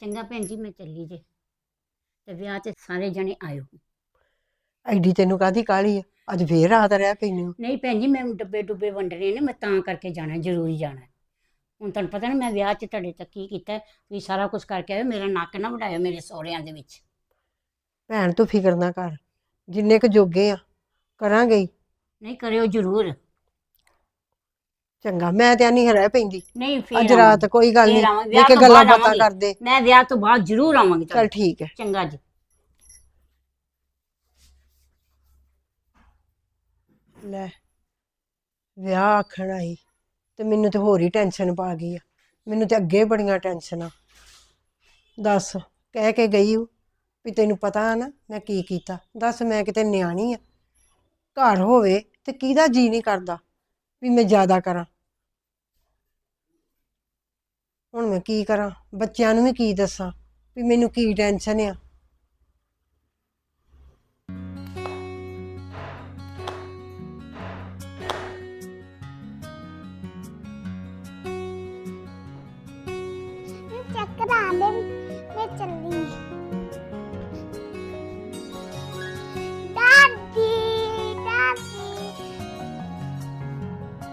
ਚੰਗਾ ਭੈਣ ਜੀ ਮੈਂ ਚੱਲੀ ਜੇ। ਤੇ ਵਿਆਹ 'ਚ ਸਾਰੇ ਜਣੇ ਆਇਓ। ਐਡੀ ਤੈਨੂੰ ਕਾਦੀ ਕਾਲੀ ਆ? ਅੱਜ ਫੇਰ ਰਾਤ ਰਹਿ ਪੈਣੀ ਨਹੀਂ ਭੈਣ ਜੀ ਮੈਂ ਡੱਬੇ ਡੁੱਬੇ ਵੰਡਣੇ ਨੇ ਮੈਂ ਤਾਂ ਕਰਕੇ ਜਾਣਾ ਜ਼ਰੂਰੀ ਜਾਣਾ। ਹੁਣ ਤੁਹਾਨੂੰ ਪਤਾ ਨਾ ਮੈਂ ਵਿਆਹ 'ਚ ਤੁਹਾਡੇ ਤੱਕ ਕੀ ਕੀਤਾ ਵੀ ਸਾਰਾ ਕੁਝ ਕਰਕੇ ਆਇਓ ਮੇਰਾ ਨੱਕ ਨਾ ਵਡਾਇਓ ਮੇਰੇ ਸਹੁਰਿਆਂ ਦੇ ਵਿੱਚ। ਭੈਣ ਤੂੰ ਫਿਕਰ ਨਾ ਕਰ ਜਿੰਨੇ ਕ ਜੋਗੇ ਆ ਕਰਾਂਗੇ ਹੀ। ਨਹੀਂ ਕਰਿਓ ਜ਼ਰੂਰ। ਚੰਗਾ ਮੈਂ ਤੇ ਨਹੀਂ ਰਹਿ ਪੈਂਦੀ। ਨਹੀਂ ਫੇਰ ਅੱਜ ਰਾਤ ਕੋਈ ਗੱਲ ਨਹੀਂ ਜੇ ਕੇ ਗੱਲਾਂ ਬਾਤਾਂ। ਕਰਦੇ। ਮੈਂ ਵਿਆਹ ਤੋਂ ਬਾਅਦ ਜ਼ਰੂਰ ਆਵਾਂਗੀ ਚਲ ਠੀਕ ਹੈ। ਚੰਗਾ ਜੀ। ਲੈ ਵਿਆਹ ਆਖਣ ਆਈ ਤੇ ਮੈਨੂੰ ਤੇ ਹੋਰ ਹੀ ਟੈਨਸ਼ਨ ਪਾ ਗਈ ਆ। ਮੈਨੂੰ ਤੇ ਅੱਗੇ ਬੜੀਆਂ ਟੈਨਸ਼ਨਾਂ। ਦੱਸ ਕਹਿ ਕੇ ਗਈ ਹੂੰ ਵੀ ਤੈਨੂੰ ਪਤਾ ਆ ਨਾ ਮੈਂ ਕੀ ਕੀਤਾ। ਦੱਸ ਮੈਂ ਕਿਤੇ ਨਿਆਣੀ ਆ। ਘਰ ਹੋਵੇ ਤੇ ਕਿਹਦਾ ਜੀ ਨਹੀਂ ਕਰਦਾ। ਵੀ ਮੈਂ ਜ਼ਿਆਦਾ ਕਰਾਂ। ਹੁਣ ਮੈਂ ਕੀ ਕਰਾਂ? ਬੱਚਿਆਂ ਨੂੰ ਵੀ ਕੀ ਦੱਸਾਂ? ਵੀ ਮੈਨੂੰ ਕੀ ਟੈਨਸ਼ਨ ਆ?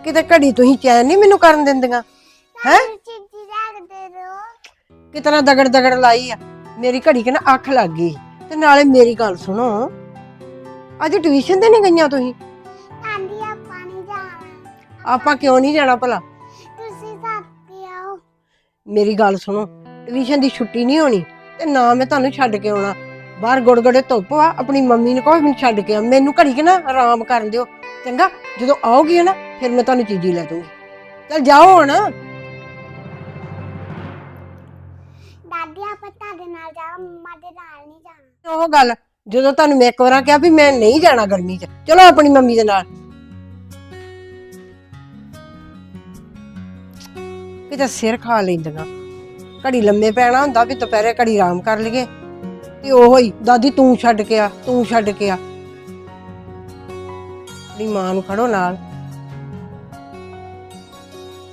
ਕਿਤੇ ਘੜੀ ਤੁਸੀਂ ਚੈਨ ਨਹੀਂ ਮੈਨੂੰ ਕਰਨ ਦਿੰਦੀਆਂ? ਹੈਂ? ਰੋ ਕਿਤਨਾ ਦਗੜ ਦਗੜ ਲਾਈ ਆ? ਮੇਰੀ ਘੜੀ ਕਿ ਨਾ ਅੱਖ ਲੱਗ ਗਈ ਤੇ ਨਾਲੇ ਮੇਰੀ ਗੱਲ ਸੁਣੋ। ਅੱਜ ਟਿਊਸ਼ਨ ਤੇ ਨਹੀਂ ਗਈਆਂ ਤੁਸੀਂ? ਆਂਦੀ ਆ ਪਾਣੀ ਜਾਣਾ। ਆਪਾਂ ਕਿਉਂ ਨਹੀਂ ਜਾਣਾ ਭਲਾ? ਤੁਸੀਂ ਸਾਥੀ ਆਓ। ਮੇਰੀ ਗੱਲ ਸੁਣੋ ਟਿਊਸ਼ਨ ਦੀ ਛੁੱਟੀ ਨਹੀਂ ਹੋਣੀ ਤੇ ਨਾ ਮੈਂ ਤੁਹਾਨੂੰ ਛੱਡ ਕੇ ਆਉਣਾ। ਬਾਹਰ ਗੁੜਗੁੜੇ ਧੁੱਪ ਆ ਆਪਣੀ ਮੰਮੀ ਨੂੰ ਕਹੋ ਮੈਨੂੰ ਛੱਡ ਕੇ ਆ ਮੈਨੂੰ ਘੜੀ ਕਿ ਨਾ ਆਰਾਮ ਕਰਨ ਦਿਓ। ਚੰਗਾ ਜਦੋਂ ਆਓਗੀ ਨਾ ਫਿਰ ਮੈਂ ਤੁਹਾਨੂੰ ਚੀਜ਼ੀ ਲੈ ਦੂੰਗੀ ਚਲ ਜਾਓ ਹੁਣ। ਦਾਦੀ ਆਪਾਂ ਤੁਹਾਡੇ ਨਾਲ ਜਾਓ ਮੰਮਾ ਦੇ ਨਾਲ ਨਹੀਂ ਜਾਣਾ। ਉਹ ਗੱਲ ਜਦੋਂ ਤੁਹਾਨੂੰ ਮੈਂ ਇੱਕ ਵਾਰਾਂ ਕਿਹਾ ਵੀ ਮੈਂ ਨਹੀਂ ਜਾਣਾ ਗਰਮੀ 'ਚ ਚਲੋ ਆਪਣੀ ਮੰਮੀ ਦੇ ਨਾਲ। ਕਿਤੇ ਸਿਰ ਖਾ ਲੈਂਦੀਆਂ। ਘੜੀ ਲੰਮੇ ਪੈਣਾ ਹੁੰਦਾ ਵੀ ਦੁਪਹਿਰੇ ਘੜੀ ਆਰਾਮ ਕਰ ਲਈਏ। ਤੇ ਉਹੋ ਹੀ ਦਾਦੀ ਤੂੰ ਛੱਡ ਕੇ ਆ ਤੂੰ ਛੱਡ ਕੇ ਆ। ਆਪਣੀ ਮਾਂ ਨੂੰ ਖੜੋ ਨਾਲ।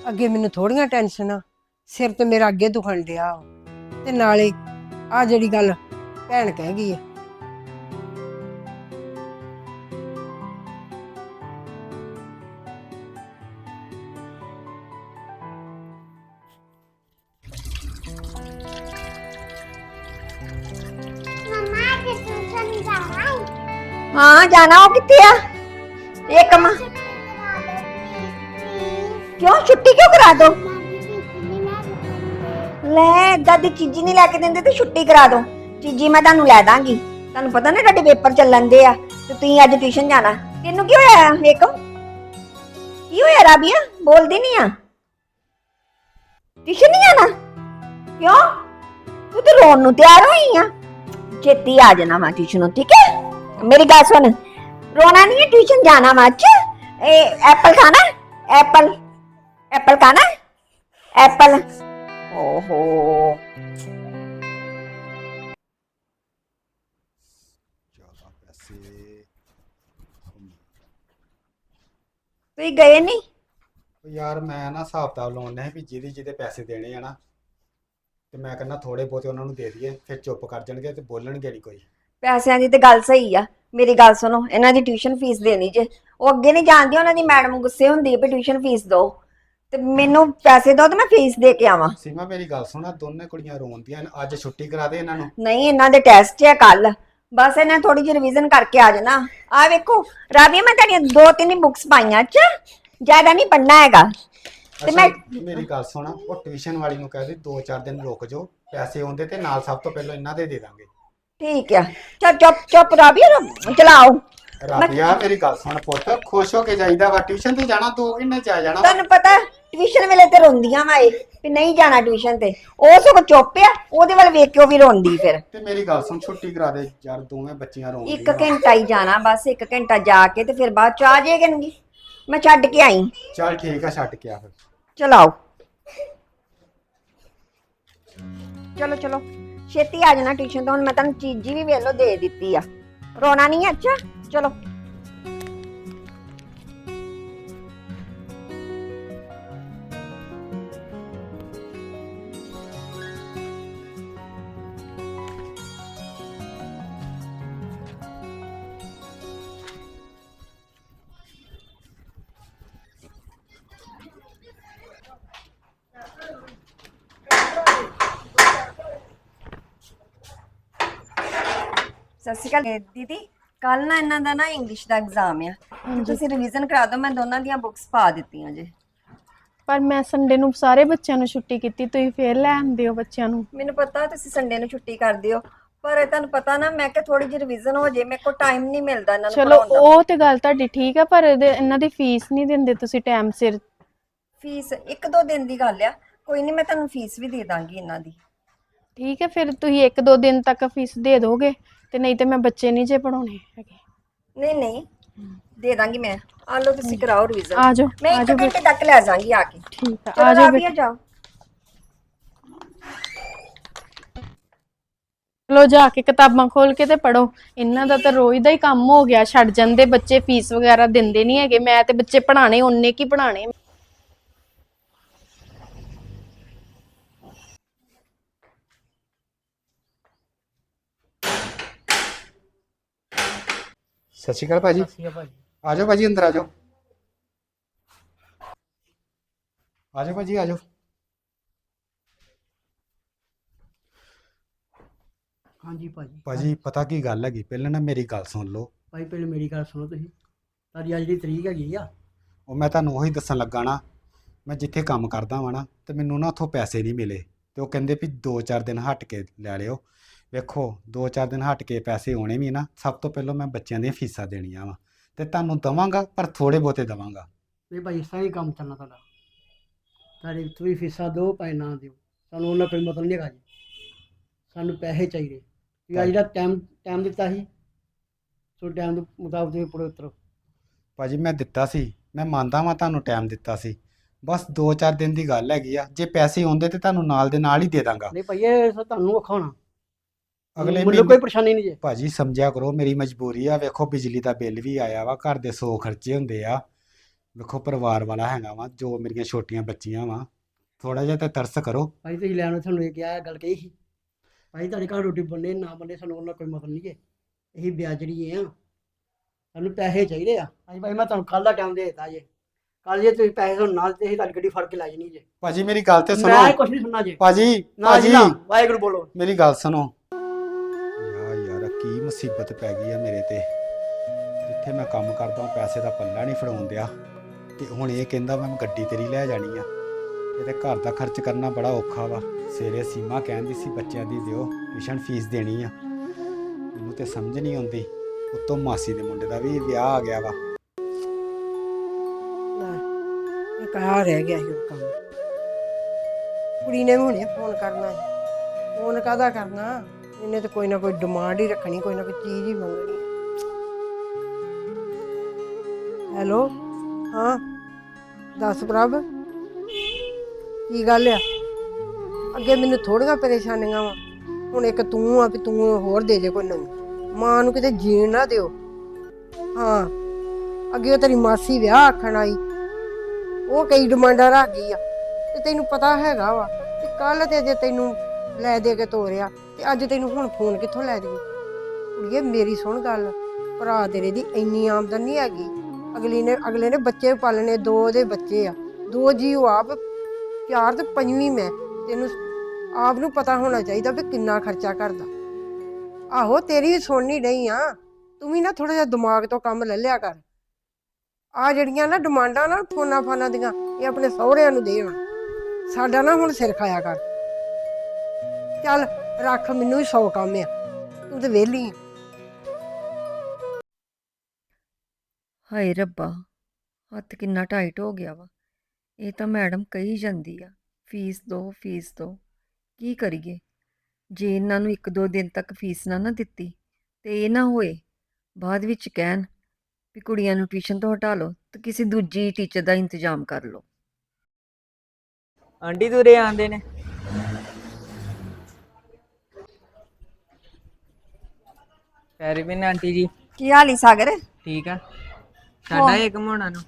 ਅੱਗੇ ਮੈਨੂੰ ਥੋੜੀਆਂ ਟੈਨਸ਼ਨਾਂ ਸਿਰ ਤੇ ਮੇਰਾ ਅੱਗੇ ਦੁਖਣ ਡਿਆ ਵਾ। ਤੇ ਨਾਲੇ ਆ ਜਿਹੜੀ ਗੱਲ ਭੈਣ ਕਹਿ ਗਈ ਹੈ ਮੰਮਾ ਕਿ ਟਿਊਸ਼ਨ ਜਾਣਾ ਹੈ ਹਾਂ ਜਾਣਾ ਉਹ ਕਿੱਥੇ ਆ ਇੱਕ ਮਾਂ ਕਿਉਂ? ਛੁੱਟੀ ਕਿਉਂ ਕਰਾ ਦੋ? ਲੈ ਦਾਦੀ ਚੀਜੀ ਨਹੀਂ ਲੈ ਕੇ ਦਿੰਦੇ ਤੇ ਛੁੱਟੀ ਕਰਾ ਦੋ। ਚੀਜੀ ਮੈਂ ਤੁਹਾਨੂੰ ਲੈ ਦਾਂਗੀ। ਤੁਹਾਨੂੰ ਪਤਾ ਨਾ ਤੁਹਾਡੇ ਪੇਪਰ ਚੱਲਣ ਦੇ ਆ ਤੇ ਤੁਸੀਂ ਅੱਜ ਟਿਊਸ਼ਨ ਜਾਣਾ। ਤੈਨੂੰ ਕੀ ਹੋਇਆ ਏਕਮ ਕੀ ਹੋਇਆ ਰਾਬੀਆ? ਬੋਲਦੀ ਨਹੀਂ ਆ। ਟਿਊਸ਼ਨ ਨਹੀਂ ਜਾਣਾ? ਕਿਉਂ? ਤੂੰ ਤੇ ਰੋਣ ਨੂੰ ਤਿਆਰ ਹੋਈ ਆ। ਛੇਤੀ ਆ ਜਾਣਾ ਵਾ ਟਿਊਸ਼ਨੋਂ ਠੀਕ ਹੈ? ਮੇਰੀ ਗੱਲ ਸੁਣ। ਰੋਣਾ ਨਹੀਂ ਹੈ ਟਿਊਸ਼ਨ ਜਾਣਾ ਵਾ ਅੱਛਾ ਇਹ ਐਪਲ ਖਾਣਾ ਐਪਲ। ਐਪਲ ਓਹੋ। ਜ਼ਿਆਦਾ ਪੈਸੇ। ਤੁਸੀਂ ਗਏ ਨਹੀਂ ਉਹ ਯਾਰ ਮੈਂ ਨਾ ਹਿਸਾਬ ਕਿਤਾਬ ਲਾਉਣ ਸੀ ਵੀ ਜਿਹਦੇ ਜਿਹਦੇ ਪੈਸੇ ਦੇਣੇ ਆ ਨਾ ਤੇ ਮੈਂ ਕਹਿੰਦਾ ਥੋੜੇ ਬਹੁਤੇ ਉਹਨਾਂ ਨੂੰ ਦੇ ਦਈਏ ਫਿਰ ਚੁੱਪ ਕਰ ਜਾਣਗੇ ਤੇ ਬੋਲਣਗੇ ਨਹੀਂ ਕੋਈ। ਪੈਸਿਆਂ ਦੀ ਤੇ ਗੱਲ ਸਹੀ ਆ। ਮੇਰੀ ਗੱਲ ਸੁਣੋ ਇਹਨਾਂ ਦੀ ਟਿਊਸ਼ਨ ਫੀਸ ਦੇਣੀ ਜੇ। ਉਹ ਅੱਗੇ ਨਹੀਂ ਜਾਣਦੀ ਉਹਨਾਂ ਦੀ ਮੈਡਮ ਗੁੱਸੇ ਹੁੰਦੀ ਹੈ ਵੀ ਟਿਊਸ਼ਨ ਫੀਸ ਦਿਓ ਤੇ ਮੈਨੂੰ ਪੈਸੇ ਦਿਓ ਤੇ ਮੈਂ ਫੀਸ ਦੇ ਕੇ ਆਵਾਂ। ਸੀਮਾ ਮੇਰੀ ਗੱਲ ਸੁਣਾ ਦੋਨੇ ਕੁੜੀਆਂ ਰੋਂਦੀਆਂ ਨੇ ਅੱਜ ਛੁੱਟੀ ਕਰਾ ਦੇ ਇਹਨਾਂ ਨੂੰ। ਨਹੀਂ ਇਹਨਾਂ ਦੇ ਟੈਸਟ ਹੈ ਕੱਲ ਬਸ ਇਹਨਾਂ ਥੋੜੀ ਜਿਹੀ ਰਿਵੀਜ਼ਨ ਕਰਕੇ ਆ ਜਾਣਾ। ਆ ਵੇਖੋ ਰਾਬੀਆ ਮੈਂ ਤੁਹਾਡੀਆਂ ਦੋ ਤਿੰਨ ਹੀ ਬੁੱਕਸ ਪਾਈਆਂ ਅੱਛਾ? ਜ਼ਿਆਦਾ ਨਹੀਂ ਪੜਨਾ ਹੈਗਾ। ਤੇ ਅੱਛਾ, ਮੈਂ- ਮੇਰੀ ਗੱਲ ਸੁਣਾ ਉਹ ਟਿਊਸ਼ਨ ਵਾਲੀ ਨੂੰ ਕਹਿ ਦੇ ਦੋ ਚਾਰ ਦਿਨ ਰੁਕ ਜਾਓ ਪੈਸੇ ਆਉਂਦੇ ਤੇ ਨਾਲ ਸਭ ਤੋਂ ਪਹਿਲਾਂ ਇਹਨਾਂ ਦੇ ਦੇ ਦਾਂਗੇ। ਠੀਕ ਆ। ਚੱਲ ਚੁੱਪ ਚੁੱਪ ਰਾਬੀਆ ਚਲਾਓ। ਰਾਬੀਆ ਮੇਰੀ ਗੱਲ ਸੁਣ ਪੁੱਤ ਖੁਸ਼ ਹੋ ਕੇ ਜਾਈਦਾ ਵਾ ਟਿਊਸ਼ਨ ਤੇ ਜਾਣਾ ਦੋ ਘੰਟੇ ਚ ਆ ਜਾਣਾ ਵਾ। ਤੁਹਾਨੂੰ ਪਤਾ ਟਿਊਸ਼ਨ ਵੇਲੇ ਤੇ ਰੋਂਦੀਆਂ ਵਾ ਇਹ ਵੀ ਨਹੀਂ ਜਾਣਾ ਟਿਊਸ਼ਨ ਤੇ। ਉਹ ਸਗੋਂ ਚੁੱਪ ਆ ਉਹਦੇ ਵੱਲ ਵੇਖ ਕੇ ਉਹ ਵੀ ਰੋਂਦੀ ਫਿਰ। ਤੇ ਮੇਰੀ ਗੱਲ ਸੁਣ ਛੁੱਟੀ ਕਰਾ ਦੇ ਯਾਰ ਦੋਵੇਂ ਬੱਚੀਆਂ ਇੱਕ ਰੋਂਦੀਆਂ ਘੰਟਾ ਹੀ ਜਾਣਾ ਬਸ ਇੱਕ ਘੰਟਾ ਜਾ ਕੇ ਤੇ ਫਿਰ ਬਾਅਦ ਚ ਆ ਜਾਏਗਨਗੀ ਮੈਂ ਛੱਡ ਕੇ ਆਈ। ਚੱਲ ਠੀਕ ਆ ਛੱਡ ਕੇ ਆ ਫਿਰ। ਚਲਾਓ ਚਲੋ ਚਲੋ। ਛੇਤੀ ਆ ਜਾਣਾ ਟਿਊਸ਼ਨ ਤੋਂ ਹੁਣ ਮੈਂ ਤੁਹਾਨੂੰ ਚੀਜ਼ੀ ਵੀ ਵੇਲੋ ਦੇ ਦਿੱਤੀ ਆ। ਰੋਣਾ ਨਹੀਂ ਅੱਛਾ? ਚਲੋ। ਸਤਿ ਸ਼੍ਰੀ ਅਕਾਲ। ਦੀਦੀ ਕੱਲ ਨਾ ਇਹਨਾਂ ਦਾ ਨਾ ਇੰਗਲਿਸ਼ ਦਾ ਐਗਜ਼ਾਮ ਆ। ਤੇ ਤੁਸੀਂ ਰਿਵੀਜ਼ਨ ਕਰਾ ਦਿਓ ਮੈਂ ਦੋਨਾਂ ਦੀਆਂ ਬੁੱਕਸ ਪਾ ਦਿੱਤੀਆਂ ਜੇ। ਪਰ ਮੈਂ ਸੰਡੇ ਨੂੰ ਸਾਰੇ ਬੱਚਿਆਂ ਨੂੰ ਛੁੱਟੀ ਕੀਤੀ ਤੁਸੀਂ ਫੇਰ ਲੈ ਆਂਦੇ ਹੋ ਬੱਚਿਆਂ ਨੂੰ। ਮੈਨੂੰ ਪਤਾ ਤੁਸੀਂ ਸੰਡੇ ਨੂੰ ਛੁੱਟੀ ਕਰਦੇ ਹੋ ਪਰ ਇਹ ਤੁਹਾਨੂੰ ਪਤਾ ਨਾ ਮੈਂ ਕਿ ਥੋੜੀ ਜਿਹੀ ਰਿਵੀਜ਼ਨ ਹੋ ਜੇ ਮੇਰੇ ਕੋਲ ਟਾਈਮ ਨਹੀਂ ਮਿਲਦਾ ਇਹਨਾਂ ਨੂੰ ਚਲੋ ਪੜਾਉਣ ਦਾ। ਉਹ ਤੇ ਗੱਲ ਤੁਹਾਡੀ ਠੀਕ ਆ ਪਰ ਇਹਦੇ- ਇਹਨਾਂ ਦੀ ਫੀਸ ਨਹੀਂ ਦਿੰਦੇ ਤੁਸੀਂ ਟਾਈਮ ਸਿਰ। ਫੀਸ ਇੱਕ ਦੋ ਦਿਨ ਦੀ ਗੱਲ ਆ ਕੋਈ ਨਹੀਂ ਮੈਂ ਤੁਹਾਨੂੰ ਫੀਸ ਵੀ ਦੇ ਦਾਂਗੀ ਇਹਨਾਂ ਦੀ। ਠੀਕ ਹੈ ਫਿਰ ਤੁਸੀਂ ਇੱਕ ਦੋ ਦਿਨ ਤੱਕ ਫੀਸ ਦੇ ਦੋਗੇ। ਤੇ ਨਹੀਂ ਤੇ ਮੈਂ ਬੱਚੇ ਨਹੀਂ ਜੇ ਪੜਾਉਣੇ ਹੈਗੇ। ਨਹੀਂ ਨਹੀਂ। ਦੇ ਦਾਂਗੀ ਮੈਂ। ਆ ਲਓ ਤੁਸੀਂ ਕਰਾਓ ਰਿਵੀਜ਼ਨ ਆ ਜਾਓ ਮੈਂ ਇੱਕ ਘੰਟੇ ਤੱਕ ਲੈ ਜਾਾਂਗੀ ਆ ਕੇ। ਠੀਕ ਆ ਆ ਜਾਓ ਰਾਬੀਆ ਜਾਓ। ਚਲੋ ਜਾ ਕੇ ਕਿਤਾਬਾਂ ਖੋਲ ਕੇ ਤੇ ਪੜੋ ਇਹਨਾਂ ਦਾ ਤਾਂ ਰੋਜ਼ ਦਾ ਹੀ ਕੰਮ ਹੋ ਗਿਆ। ਛੱਡ ਜਾਂਦੇ ਬੱਚੇ ਫੀਸ ਵਗੈਰਾ ਦਿੰਦੇ ਨਹੀਂ ਹੈਗੇ। ਮੈਂ ਤੇ ਬੱਚੇ ਪੜਾਣੇ ਉਹਨੇ ਕੀ ਪੜਾਣੇ ਸਤਿ ਸ਼੍ਰੀ ਅਕਾਲ ਭਾਜੀ। ਆ ਜਾਓ ਭਾਜੀ ਅੰਦਰ ਆ ਜਾਓ। ਆ ਜਾਓ ਭਾਜੀ ਆ ਜਾਓ। ਹਾਂਜੀ ਭਾਜੀ। ਭਾਜੀ ਪਤਾ ਕੀ ਗੱਲ ਹੈਗੀ? ਪਹਿਲਾਂ ਨਾ ਮੇਰੀ ਗੱਲ ਸੁਣ ਲਓ। ਭਾਈ ਪਹਿਲੇ ਮੇਰੀ ਗੱਲ ਸੁਣੋ ਤੁਸੀਂ। ਤੁਹਾਡੀ ਅੱਜ ਦੀ ਤਰੀਕ ਹੈਗੀ ਆ। ਉਹ ਮੈਂ ਤੁਹਾਨੂੰ ਉਹੀ ਦੱਸਣ ਲੱਗਾ ਨਾ ਮੈਂ ਜਿੱਥੇ ਕੰਮ ਕਰਦਾ ਵਾਂ ਨਾ ਤੇ ਮੈਨੂੰ ਨਾ ਉੱਥੋਂ ਪੈਸੇ ਨਹੀਂ ਮਿਲੇ। ਤੇ ਉਹ ਕਹਿੰਦੇ ਵੀ 2-4 ਦਿਨ ਹਟ ਕੇ ਲੈ ਲਿਓ। ਵੇਖੋ 2-4 ਦਿਨ ਹਟ ਕੇ ਪੈਸੇ ਆਉਣੇ ਵੀ ਨਾ ਸਭ ਤੋਂ ਪਹਿਲਾਂ ਮੈਂ ਬੱਚਿਆਂ ਦੀਆਂ ਫੀਸਾਂ ਦੇਣੀਆਂ ਵਾ। ਤੇ ਤੁਹਾਨੂੰ ਦਵਾਂਗਾ ਪਰ ਥੋੜੇ ਬਹੁਤੇ ਦਵਾਂਗਾ। ਇਹ ਭਾਈ ਇਸ ਤਰ੍ਹਾਂ ਹੀ ਕੰਮ ਚੱਲਣਾ ਤੁਹਾਡਾ। ਤੁਹਾਡੇ ਤੁਸੀਂ ਫੀਸਾਂ ਦਿਓ ਭਾਈ ਨਾ ਦਿਓ। ਸਾਨੂੰ ਉਹਨਾਂ ਕੋਈ ਮਤਲਬ ਨਹੀਂ ਹੈਗਾ ਜੀ। ਸਾਨੂੰ ਪੈਸੇ ਚਾਹੀਦੇ। ਤੁਸੀਂ ਅੱਜ ਦਾ ਟਾਈਮ ਟਾਈਮ ਦਿੱਤਾ ਸੀ। ਸੋ ਟਾਈਮ ਦੇ ਮੁਤਾਬਕ ਤੁਸੀਂ ਪੜੋ ਉਤਰੋ। ਭਾਜੀ ਮੈਂ ਦਿੱਤਾ ਸੀ। ਮੈਂ ਮੰਨਦਾ ਵਾਂ ਤੁਹਾਨੂੰ ਟਾਈਮ ਦਿੱਤਾ ਸੀ। ਬਸ 2-4 ਦਿਨ ਦੀ ਗੱਲ ਹੈਗੀ ਆ। ਜੇ ਪੈਸੇ ਆਉਂਦੇ ਤੇ ਤੁਹਾਨੂੰ ਨਾਲ ਦੇ ਨਾਲ ਹੀ ਦੇ ਦਾਂਗਾ। ਨਹੀਂ ਭਾਈ ਇਹ ਤੁਹਾਨੂੰ ਔਖਾ ਹੋਣਾ। ਅਗਲੇ ਮੈਨੂੰ ਮਹੀਨੇ ਕੋਈ ਪਰੇਸ਼ਾਨੀ ਨਹੀਂ ਜੇ? ਭਾਜੀ ਸਮਝਿਆ ਕਰੋ ਮੇਰੀ ਮਜਬੂਰੀ ਆ ਵੇਖੋ ਬਿਜਲੀ ਦਾ ਬਿੱਲ ਵੀ ਆਇਆ ਵਾ ਘਰ ਦੇ 100 ਖਰਚੇ ਹੁੰਦੇ ਆ। ਵੇਖੋ ਪਰਿਵਾਰ ਵਾਲਾ ਹੈਗਾ ਵਾ ਜੋ ਮੇਰੀਆਂ ਛੋਟੀਆਂ ਬੱਚੀਆਂ ਵਾ। ਥੋੜਾ ਜਿਹਾ ਤਾਂ ਤਰਸ ਕਰੋ। ਭਾਈ ਤੁਸੀਂ ਲੈਣ ਤੁਹਾਨੂੰ ਇਹ ਕਿਹਾ ਗੱਲ ਕਹੀ ਸੀ। ਭਾਈ ਤੁਹਾਡੇ ਘਰ ਰੋਟੀ ਬਣੇ ਨਾ ਬਣੇ ਸਾਨੂੰ ਉਹਨਾਂ ਕੋਈ ਮਤਲਬ ਨਹੀਂ ਜੇ। ਇਹੀ ਵਿਆਜੜੀ ਆ। ਸਾਨੂੰ ਪੈਸੇ ਚਾਹੀਦੇ ਆ। ਹਾਂਜੀ ਭਾਈ ਮੈਂ ਤੁਹਾਨੂੰ ਕੱਲ ਦਾ ਟਾਈਮ ਦੇ ਦਿੱਤਾ ਜੇ। ਕੱਲ ਜੇ ਤੁਸੀਂ ਪੈਸੇ ਤੁਹਾਨੂੰ ਨਾਲ ਤੇ ਹੀ ਤੁਹਾਡੀ ਗੱਡੀ ਫੜ ਕੇ ਲੈ ਜਾਣੀ ਜੇ। ਭਾਜੀ ਮੇਰੀ ਗੱਲ ਤੇ ਸੁਣੋ। ਮੈਂ ਕੁਛ ਨਹੀਂ ਸੁਣਨਾ ਜੇ। ਭਾਜੀ ਨਾ ਜੀ ਭਾਜੀ। ਨਾ ਵਾਹਿਗੁਰੂ ਬੋਲੋ। ਮੇਰੀ ਗੱਲ ਸੁਣੋ। ਮੁਸੀਬਤ ਪੈ ਗਈ ਆ ਮੇਰੇ ਤੇ। ਜਿੱਥੇ ਮੈਂ ਕੰਮ ਕਰਦਾ ਪੈਸੇ ਦਾ ਪੱਲਾ ਨਹੀਂ ਫੜਾਉਣ ਦਿਆ। ਤੇ ਹੁਣ ਇਹ ਕਹਿੰਦਾ ਮੈਂ ਗੱਡੀ ਤੇਰੀ ਲੈ ਜਾਣੀ ਆ। ਇਹਦੇ ਘਰ ਦਾ ਖਰਚ ਕਰਨਾ ਬੜਾ ਔਖਾ ਵਾ। ਸਵੇਰੇ ਸੀਮਾ ਕਹਿੰਦੀ ਸੀ, ਬੱਚਿਆਂ ਦੀ ਦਿਓ, ਟਿਊਸ਼ਨ ਫੀਸ ਦੇਣੀ ਆ। ਮੈਨੂੰ ਤੇ ਸਮਝ ਨਹੀਂ ਆਉਂਦੀ। ਉੱਤੋਂ ਮਾਸੀ ਦੇ ਮੁੰਡੇ ਦਾ ਵੀ ਵਿਆਹ ਆ ਗਿਆ ਵਾ। ਲੈ, ਇੱਕ ਰਹਿ ਗਿਆ ਸੀ ਹੁਣ ਕੰਮ। ਕੁੜੀ ਨੇ ਵੀ ਹੁਣੇ ਫੋਨ ਕਰਨਾ ਹੈ ਫੋਨ ਕਾਹਦਾ ਕਰਨਾ? ਇਹਨੇ ਤਾਂ ਕੋਈ ਨਾ ਕੋਈ ਡਿਮਾਂਡ ਹੀ ਰੱਖਣੀ, ਕੋਈ ਨਾ ਕੋਈ ਚੀਜ਼ ਹੀ ਮੰਗਣੀ। ਹੈਲੋ ਹਾਂ? ਦੱਸ ਪ੍ਰਭ, ਕੀ ਗੱਲ ਆ? ਅੱਗੇ ਮੈਨੂੰ ਥੋੜੀਆਂ ਪਰੇਸ਼ਾਨੀਆਂ ਵਾ। ਹੁਣ ਇੱਕ ਤੂੰ ਆ, ਵੀ ਤੂੰ ਹੋਰ ਦੇ ਦੇ ਕੋਈ ਨਵੀਂ। ਮਾਂ ਨੂੰ ਕਿਤੇ ਜੀਣ ਨਾ ਦਿਓ। ਹਾਂ। ਅੱਗੇ ਉਹ ਤੇਰੀ ਮਾਸੀ ਵਿਆਹ ਆਖਣ ਆਈ। ਉਹ ਕਈ ਡਿਮਾਂਡਾਂ ਰੱਖ ਗਈ ਆ। ਤੇ ਤੈਨੂੰ ਪਤਾ ਹੈਗਾ ਵਾ ਕਿ ਕੱਲ ਤੇ ਜੇ ਤੈਨੂੰ ਲੈ ਦੇ ਕੇ ਤੋਰਿਆ। ਤੇ ਅੱਜ ਤੈਨੂੰ ਹੁਣ ਫੋਨ ਕਿੱਥੋਂ ਲੈ ਦੇਗੀ ਕੁੜੀਏ, ਮੇਰੀ ਸੁਣ ਗੱਲ। ਭਰਾ ਤੇਰੇ ਦੀ ਇੰਨੀ ਆਮਦਨ ਨਹੀਂ ਹੈਗੀ। ਅਗਲੀ ਨੇ ਅਗਲੇ ਨੇ ਬੱਚੇ ਪਾਲਣੇ, ਦੋ ਉਹਦੇ ਬੱਚੇ ਆ। ਦੋ ਜੀ ਉਹ ਆਪ ਚਾਰ ਤੇ ਪੰਜਵੀਂ ਮੈਂ। ਤੈਨੂੰ ਆਪ ਨੂੰ ਪਤਾ ਹੋਣਾ ਚਾਹੀਦਾ ਵੀ ਕਿੰਨਾ ਖਰਚਾ ਕਰਦਾ। ਆਹੋ, ਤੇਰੀ ਵੀ ਸੁਣਨੀ ਨਹੀਂ ਆ। ਤੂੰ ਵੀ ਨਾ ਥੋੜਾ ਜਿਹਾ ਦਿਮਾਗ ਤੋਂ ਕੰਮ ਲੈ ਲਿਆ ਕਰ। ਆ ਜਿਹੜੀਆਂ ਨਾ ਡਿਮਾਂਡਾਂ ਨਾ ਫੋਨਾ ਫਾਨਾ ਦੀਆਂ, ਇਹ ਆਪਣੇ ਸਹੁਰਿਆਂ ਨੂੰ ਦੇ ਹੁਣ ਸਾਡਾ ਨਾ ਹੁਣ ਸਿਰ ਖਾਇਆ ਕਰ। ਚੱਲ ਰੱਖ ਮੈਨੂੰ ਵੀ ਸੌ ਕੰਮ ਆ ਤੂੰ ਤੇ ਵਿਹਲੀ ਆ। ਹਾਏ ਰੱਬਾ ਹੱਥ ਕਿੰਨਾ ਟਾਈਟ ਹੋ ਗਿਆ ਵਾ। ਇਹ ਤਾਂ ਮੈਡਮ ਕਹੀ ਜਾਂਦੀ ਆ ਫੀਸ ਦੋ ਫੀਸ ਦੋ। ਕੀ ਕਰੀਏ? ਜੇ ਇਹਨਾਂ ਨੂੰ ਇੱਕ ਦੋ ਦਿਨ ਤੱਕ ਫੀਸ ਨਾ ਨਾ ਦਿੱਤੀ ਤੇ ਇਹ ਨਾ ਹੋਏ ਬਾਅਦ ਵਿੱਚ ਕਹਿਣ ਵੀ ਕੁੜੀਆਂ ਨੂੰ ਟਿਊਸ਼ਨ ਤੋਂ ਹਟਾ ਲਓ ਤੇ ਕਿਸੇ ਦੂਜੀ ਟੀਚਰ ਦਾ ਇੰਤਜ਼ਾਮ ਕਰ ਲਓ। ਆਂਟੀ ਤੁਰੇ ਆਂਦੇ ਨੇ। ਪੈਰੀ ਬਿਨ ਆਂਟੀ ਜੀ। ਕੀ ਹਾਲ ਈ ਸਾਗਰ? ਠੀਕ ਆ। ਸਾਡਾ ਇੱਕ ਮੋਣਾ ਨੂੰ।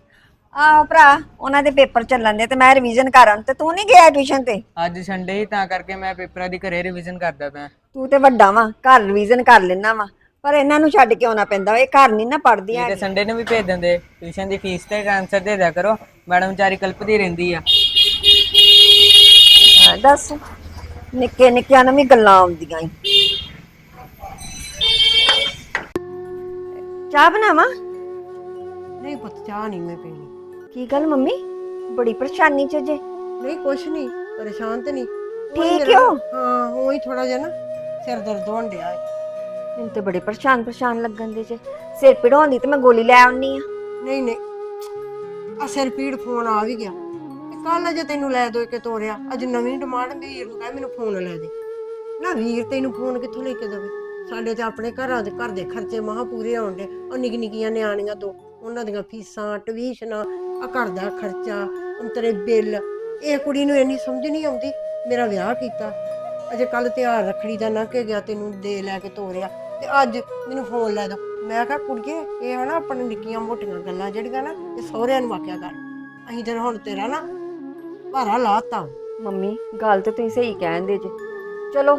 ਆਹ ਭਰਾ ਉਹਨਾਂ ਦੇ ਪੇਪਰ ਚੱਲਣ ਦੇ ਤੇ ਮੈਂ ਰਿਵੀਜ਼ਨ ਕਰਾਂ ਤੇ ਤੂੰ ਨਹੀਂ ਗਿਆ ਟਿਊਸ਼ਨ ਤੇ? ਅੱਜ ਸੰਡੇ ਹੀ ਤਾਂ ਕਰਕੇ ਮੈਂ ਪੇਪਰਾਂ ਦੀ ਘਰੇ ਰਿਵੀਜ਼ਨ ਕਰਦਾ ਪਿਆ। ਤੂੰ ਤੇ ਵੱਡਾ ਵਾ ਘਰ ਰਿਵੀਜ਼ਨ ਕਰ ਲੈਣਾ ਵਾ। ਪਰ ਇਹਨਾਂ ਨੂੰ ਛੱਡ ਕੇ ਆਉਣਾ ਪੈਂਦਾ ਇਹ ਘਰ ਨਹੀਂ ਨਾ ਪੜਦੀਆਂ ਤੇ ਸੰਡੇ ਨੂੰ ਵੀ ਭੇਜ ਦਿੰਦੇ। ਟਿਊਸ਼ਨ ਦੀ ਫੀਸ ਤੇ ਟ੍ਰਾਂਸਫਰ ਦੇ ਦਿਆ ਕਰੋ ਮੈਡਮ ਵਿਚਾਰੀ ਕਲਪਦੀ ਰਹਿੰਦੀ ਆ। ਦੱਸ। ਨਿੱਕੇ ਨਿੱਕਿਆਂ ਨੂੰ ਵੀ ਗੱਲਾਂ ਆਉਂਦੀਆਂ ਈ। ਚਾਹ ਬਣਾਵਾਂ? ਨਹੀਂ ਪੁੱਤ ਚਾਹ ਨਹੀਂ ਮੈਂ ਪੀਣੀ। ਕੀ ਗੱਲ ਮੰਮੀ? ਬੜੀ ਪਰੇਸ਼ਾਨੀ ਚ ਜੇ। ਨਹੀਂ ਕੁਛ ਨਹੀਂ ਪਰੇਸ਼ਾਨ ਤੇ ਨਹੀਂ। ਉਹੀ ਠੀਕ ਮੇਰਾ- ਹੋ? ਹਾਂ ਉਹੀ ਥੋੜਾ ਜਿਹਾ ਨਾ ਸਿਰ ਦਰਦ ਹੋਣ ਡਿਆ ਹੈ। ਮੈਨੂੰ ਤੇ ਬੜੇ ਪਰੇਸ਼ਾਨ ਪਰੇਸ਼ਾਨ ਲੱਗਣ ਦੇ ਜੇ। ਸਿਰ ਪੀੜ ਹੁੰਦੀ ਤੇ ਮੈਂ ਗੋਲੀ ਲੈ ਆਉਣੀ ਆ ਨਹੀਂ ਨਹੀਂ। ਆ ਸਿਰ ਪੀੜ ਫੋਨ ਆ ਵੀ ਗਿਆ। ਕੱਲ ਜੇ ਤੈਨੂੰ ਲੈ ਦੋ ਕੇ ਤੋਰਿਆ। ਅੱਜ ਨਵੀਂ ਡਿਮਾਂਡ ਵੀਰ ਨੂੰ ਕਹਿ ਮੈਨੂੰ ਫੋਨ ਲੈ ਦੇ। ਨਾ ਵੀਰ ਤੈਨੂੰ ਫੋਨ ਕਿੱਥੋਂ ਲੈ ਕੇ ਦੇਵੇ? ਸਾਡੇ ਤੇ ਆਪਣੇ ਘਰਾਂ ਦੇ ਘਰ ਦੇ ਖਰਚੇ ਮਹਾ ਪੂਰੇ ਹੋਣ ਦੇ ਉਹ ਨਿੱਕੀ ਨਿੱਕੀਆਂ ਨਿਆਣੀਆਂ ਦੋ, ਉਹਨਾਂ ਦੀਆਂ ਫੀਸਾਂ, ਟਵੀਸ਼ਨਾਂ ਆ ਘਰ ਦਾ ਖਰਚਾ ਅੰਤਰੇ ਬਿੱਲ। ਇਹ ਕੁੜੀ ਨੂੰ ਇੰਨੀ ਸਮਝ ਨਹੀਂ ਆਉਂਦੀ, ਮੇਰਾ ਵਿਆਹ ਕੀਤਾ। ਅਜੇ ਕੱਲ ਤਿਉਹਾਰ ਰੱਖੜੀ ਦਾ ਲੰਘ ਕੇ ਗਿਆ, ਤੈਨੂੰ ਦੇ ਲੈ ਕੇ ਤੋਰਿਆ। ਤੇ ਅੱਜ ਮੈਨੂੰ ਫੋਨ ਲੈ ਦੋ। ਮੈਂ ਕਿਹਾ, ਕੁੜੀਏ, ਇਹ ਹਨਾ ਆਪਣੇ ਨਿੱਕੀਆਂ ਮੋਟੀਆਂ ਗੱਲਾਂ ਜਿਹੜੀਆਂ ਨਾ, ਇਹ ਸਹੁਰਿਆਂ ਨੂੰ ਆਖਿਆ ਕਰ। ਅਸੀਂ ਤੇ ਹੁਣ ਤੇਰਾ ਨਾ ਭਾਰਾ ਲਾਤਾ। ਮੰਮੀ, ਗੱਲ ਤੇ ਤੁਸੀਂ ਸਹੀ ਕਹਿੰਦੇ ਜੇ। ਚਲੋ,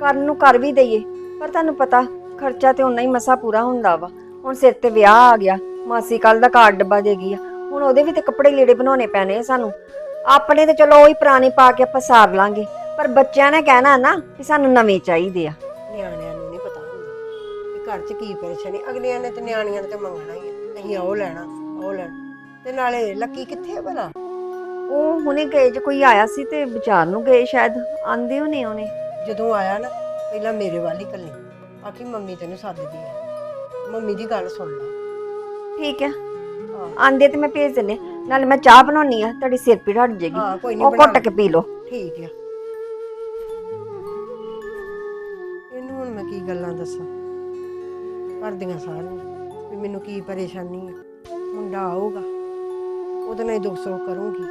ਕਰਨ ਨੂੰ ਕਰ ਵੀ ਦਈਏ। ਪਰ ਤੁਹਾਨੂੰ ਪਤਾ ਖਰਚਾ ਤੇ ਉਨਾ ਹੀ ਮਸਾ ਪੂਰਾ ਹੁੰਦਾ ਵਾ। ਹੁਣ ਸਿਰ ਤੇ ਵਿਆਹ ਆ ਗਿਆ ਮਾਸੀ ਕੱਲ ਦਾ ਕਾਰਡ ਡੱਬਾ ਦੇ ਗਈ ਆ। ਹੁਣ ਉਹਦੇ ਵੀ ਤੇ ਕੱਪੜੇ ਲੀੜੇ ਬਣਾਉਣੇ ਪੈਣੇ ਆ ਸਾਨੂੰ। ਆਪਣੇ ਤੇ ਚਲੋ ਉਹੀ ਪੁਰਾਣੇ ਪਾ ਕੇ ਆਪਾਂ ਸਾਰ ਲਾਂਗੇ। ਪਰ ਬੱਚਿਆਂ ਨੇ ਕਹਿਣਾ ਨਾ ਕਿ ਸਾਨੂੰ ਨਵੇਂ ਚਾਹੀਦੇ ਆ। ਨਿਆਣਿਆਂ ਨੂੰ ਨਹੀਂ ਪਤਾ ਹੁੰਦਾ ਕਿ ਘਰ 'ਚ ਕੀ ਪਰੇਸ਼ਾਨੀ ਅਗਲਿਆਂ ਨੇ ਤੇ ਨਿਆਣੀਆਂ ਨੇ ਤੇ ਮੰਗਣਾ ਹੀ ਹੈ ਅਸੀਂ ਉਹ ਲੈਣਾ ਉਹ ਲੈਣਾ। ਤੇ ਨਾਲੇ ਲੱਕੀ ਕਿੱਥੇ ਹੈ ਭਲਾ? ਉਹ ਹੁਣੇ ਗਏ ਜੇ ਕੋਈ ਆਇਆ ਸੀ ਤੇ ਵਿਚਾਰ ਨੂੰ ਗਏ ਸ਼ਾਇਦ। ਆਂਦੇ ਹੋਣੇ ਉਹਨੇ। ਜਦੋਂ ਆਇਆ ਨਾ ਪਹਿਲਾਂ ਮੇਰੇ ਵੱਲ ਹੀ ਕੱਲੀ ਆਖੀ ਮੰਮੀ ਤੈਨੂੰ ਸੱਦਦੀ ਹੈ ਮੰਮੀ ਦੀ ਗੱਲ ਸੁਣ ਲੈ। ਠੀਕ ਹੈ। ਆਂਦੇ ਤੇ ਮੈਂ ਭੇਜ ਦਿੰਨੇ ਨਾਲੇ ਮੈਂ ਚਾਹ ਬਣਾਉਣੀ ਆ ਤੁਹਾਡੀ ਸਿਰ ਪੀੜ ਹਟ ਜੇਗੀ ਹਾਂ ਕੋਈ ਨਹੀਂ ਉਹ ਘੁੱਟ ਕੇ ਪੀ ਲਓ। ਠੀਕ ਆ। ਇਹਨੂੰ ਹੁਣ ਮੈਂ ਕੀ ਗੱਲਾਂ ਦੱਸਾਂ? ਕਰਦੀਆਂ ਸਾਰੀਆਂ। ਵੀ ਮੈਨੂੰ ਕੀ ਪਰੇਸ਼ਾਨੀ ਹੈ ਮੁੰਡਾ ਆਊਗਾ। ਉਹਦੇ ਨਾਲ ਹੀ ਦੁੱਖ ਸੁੱਖ ਕਰੂੰਗੀ।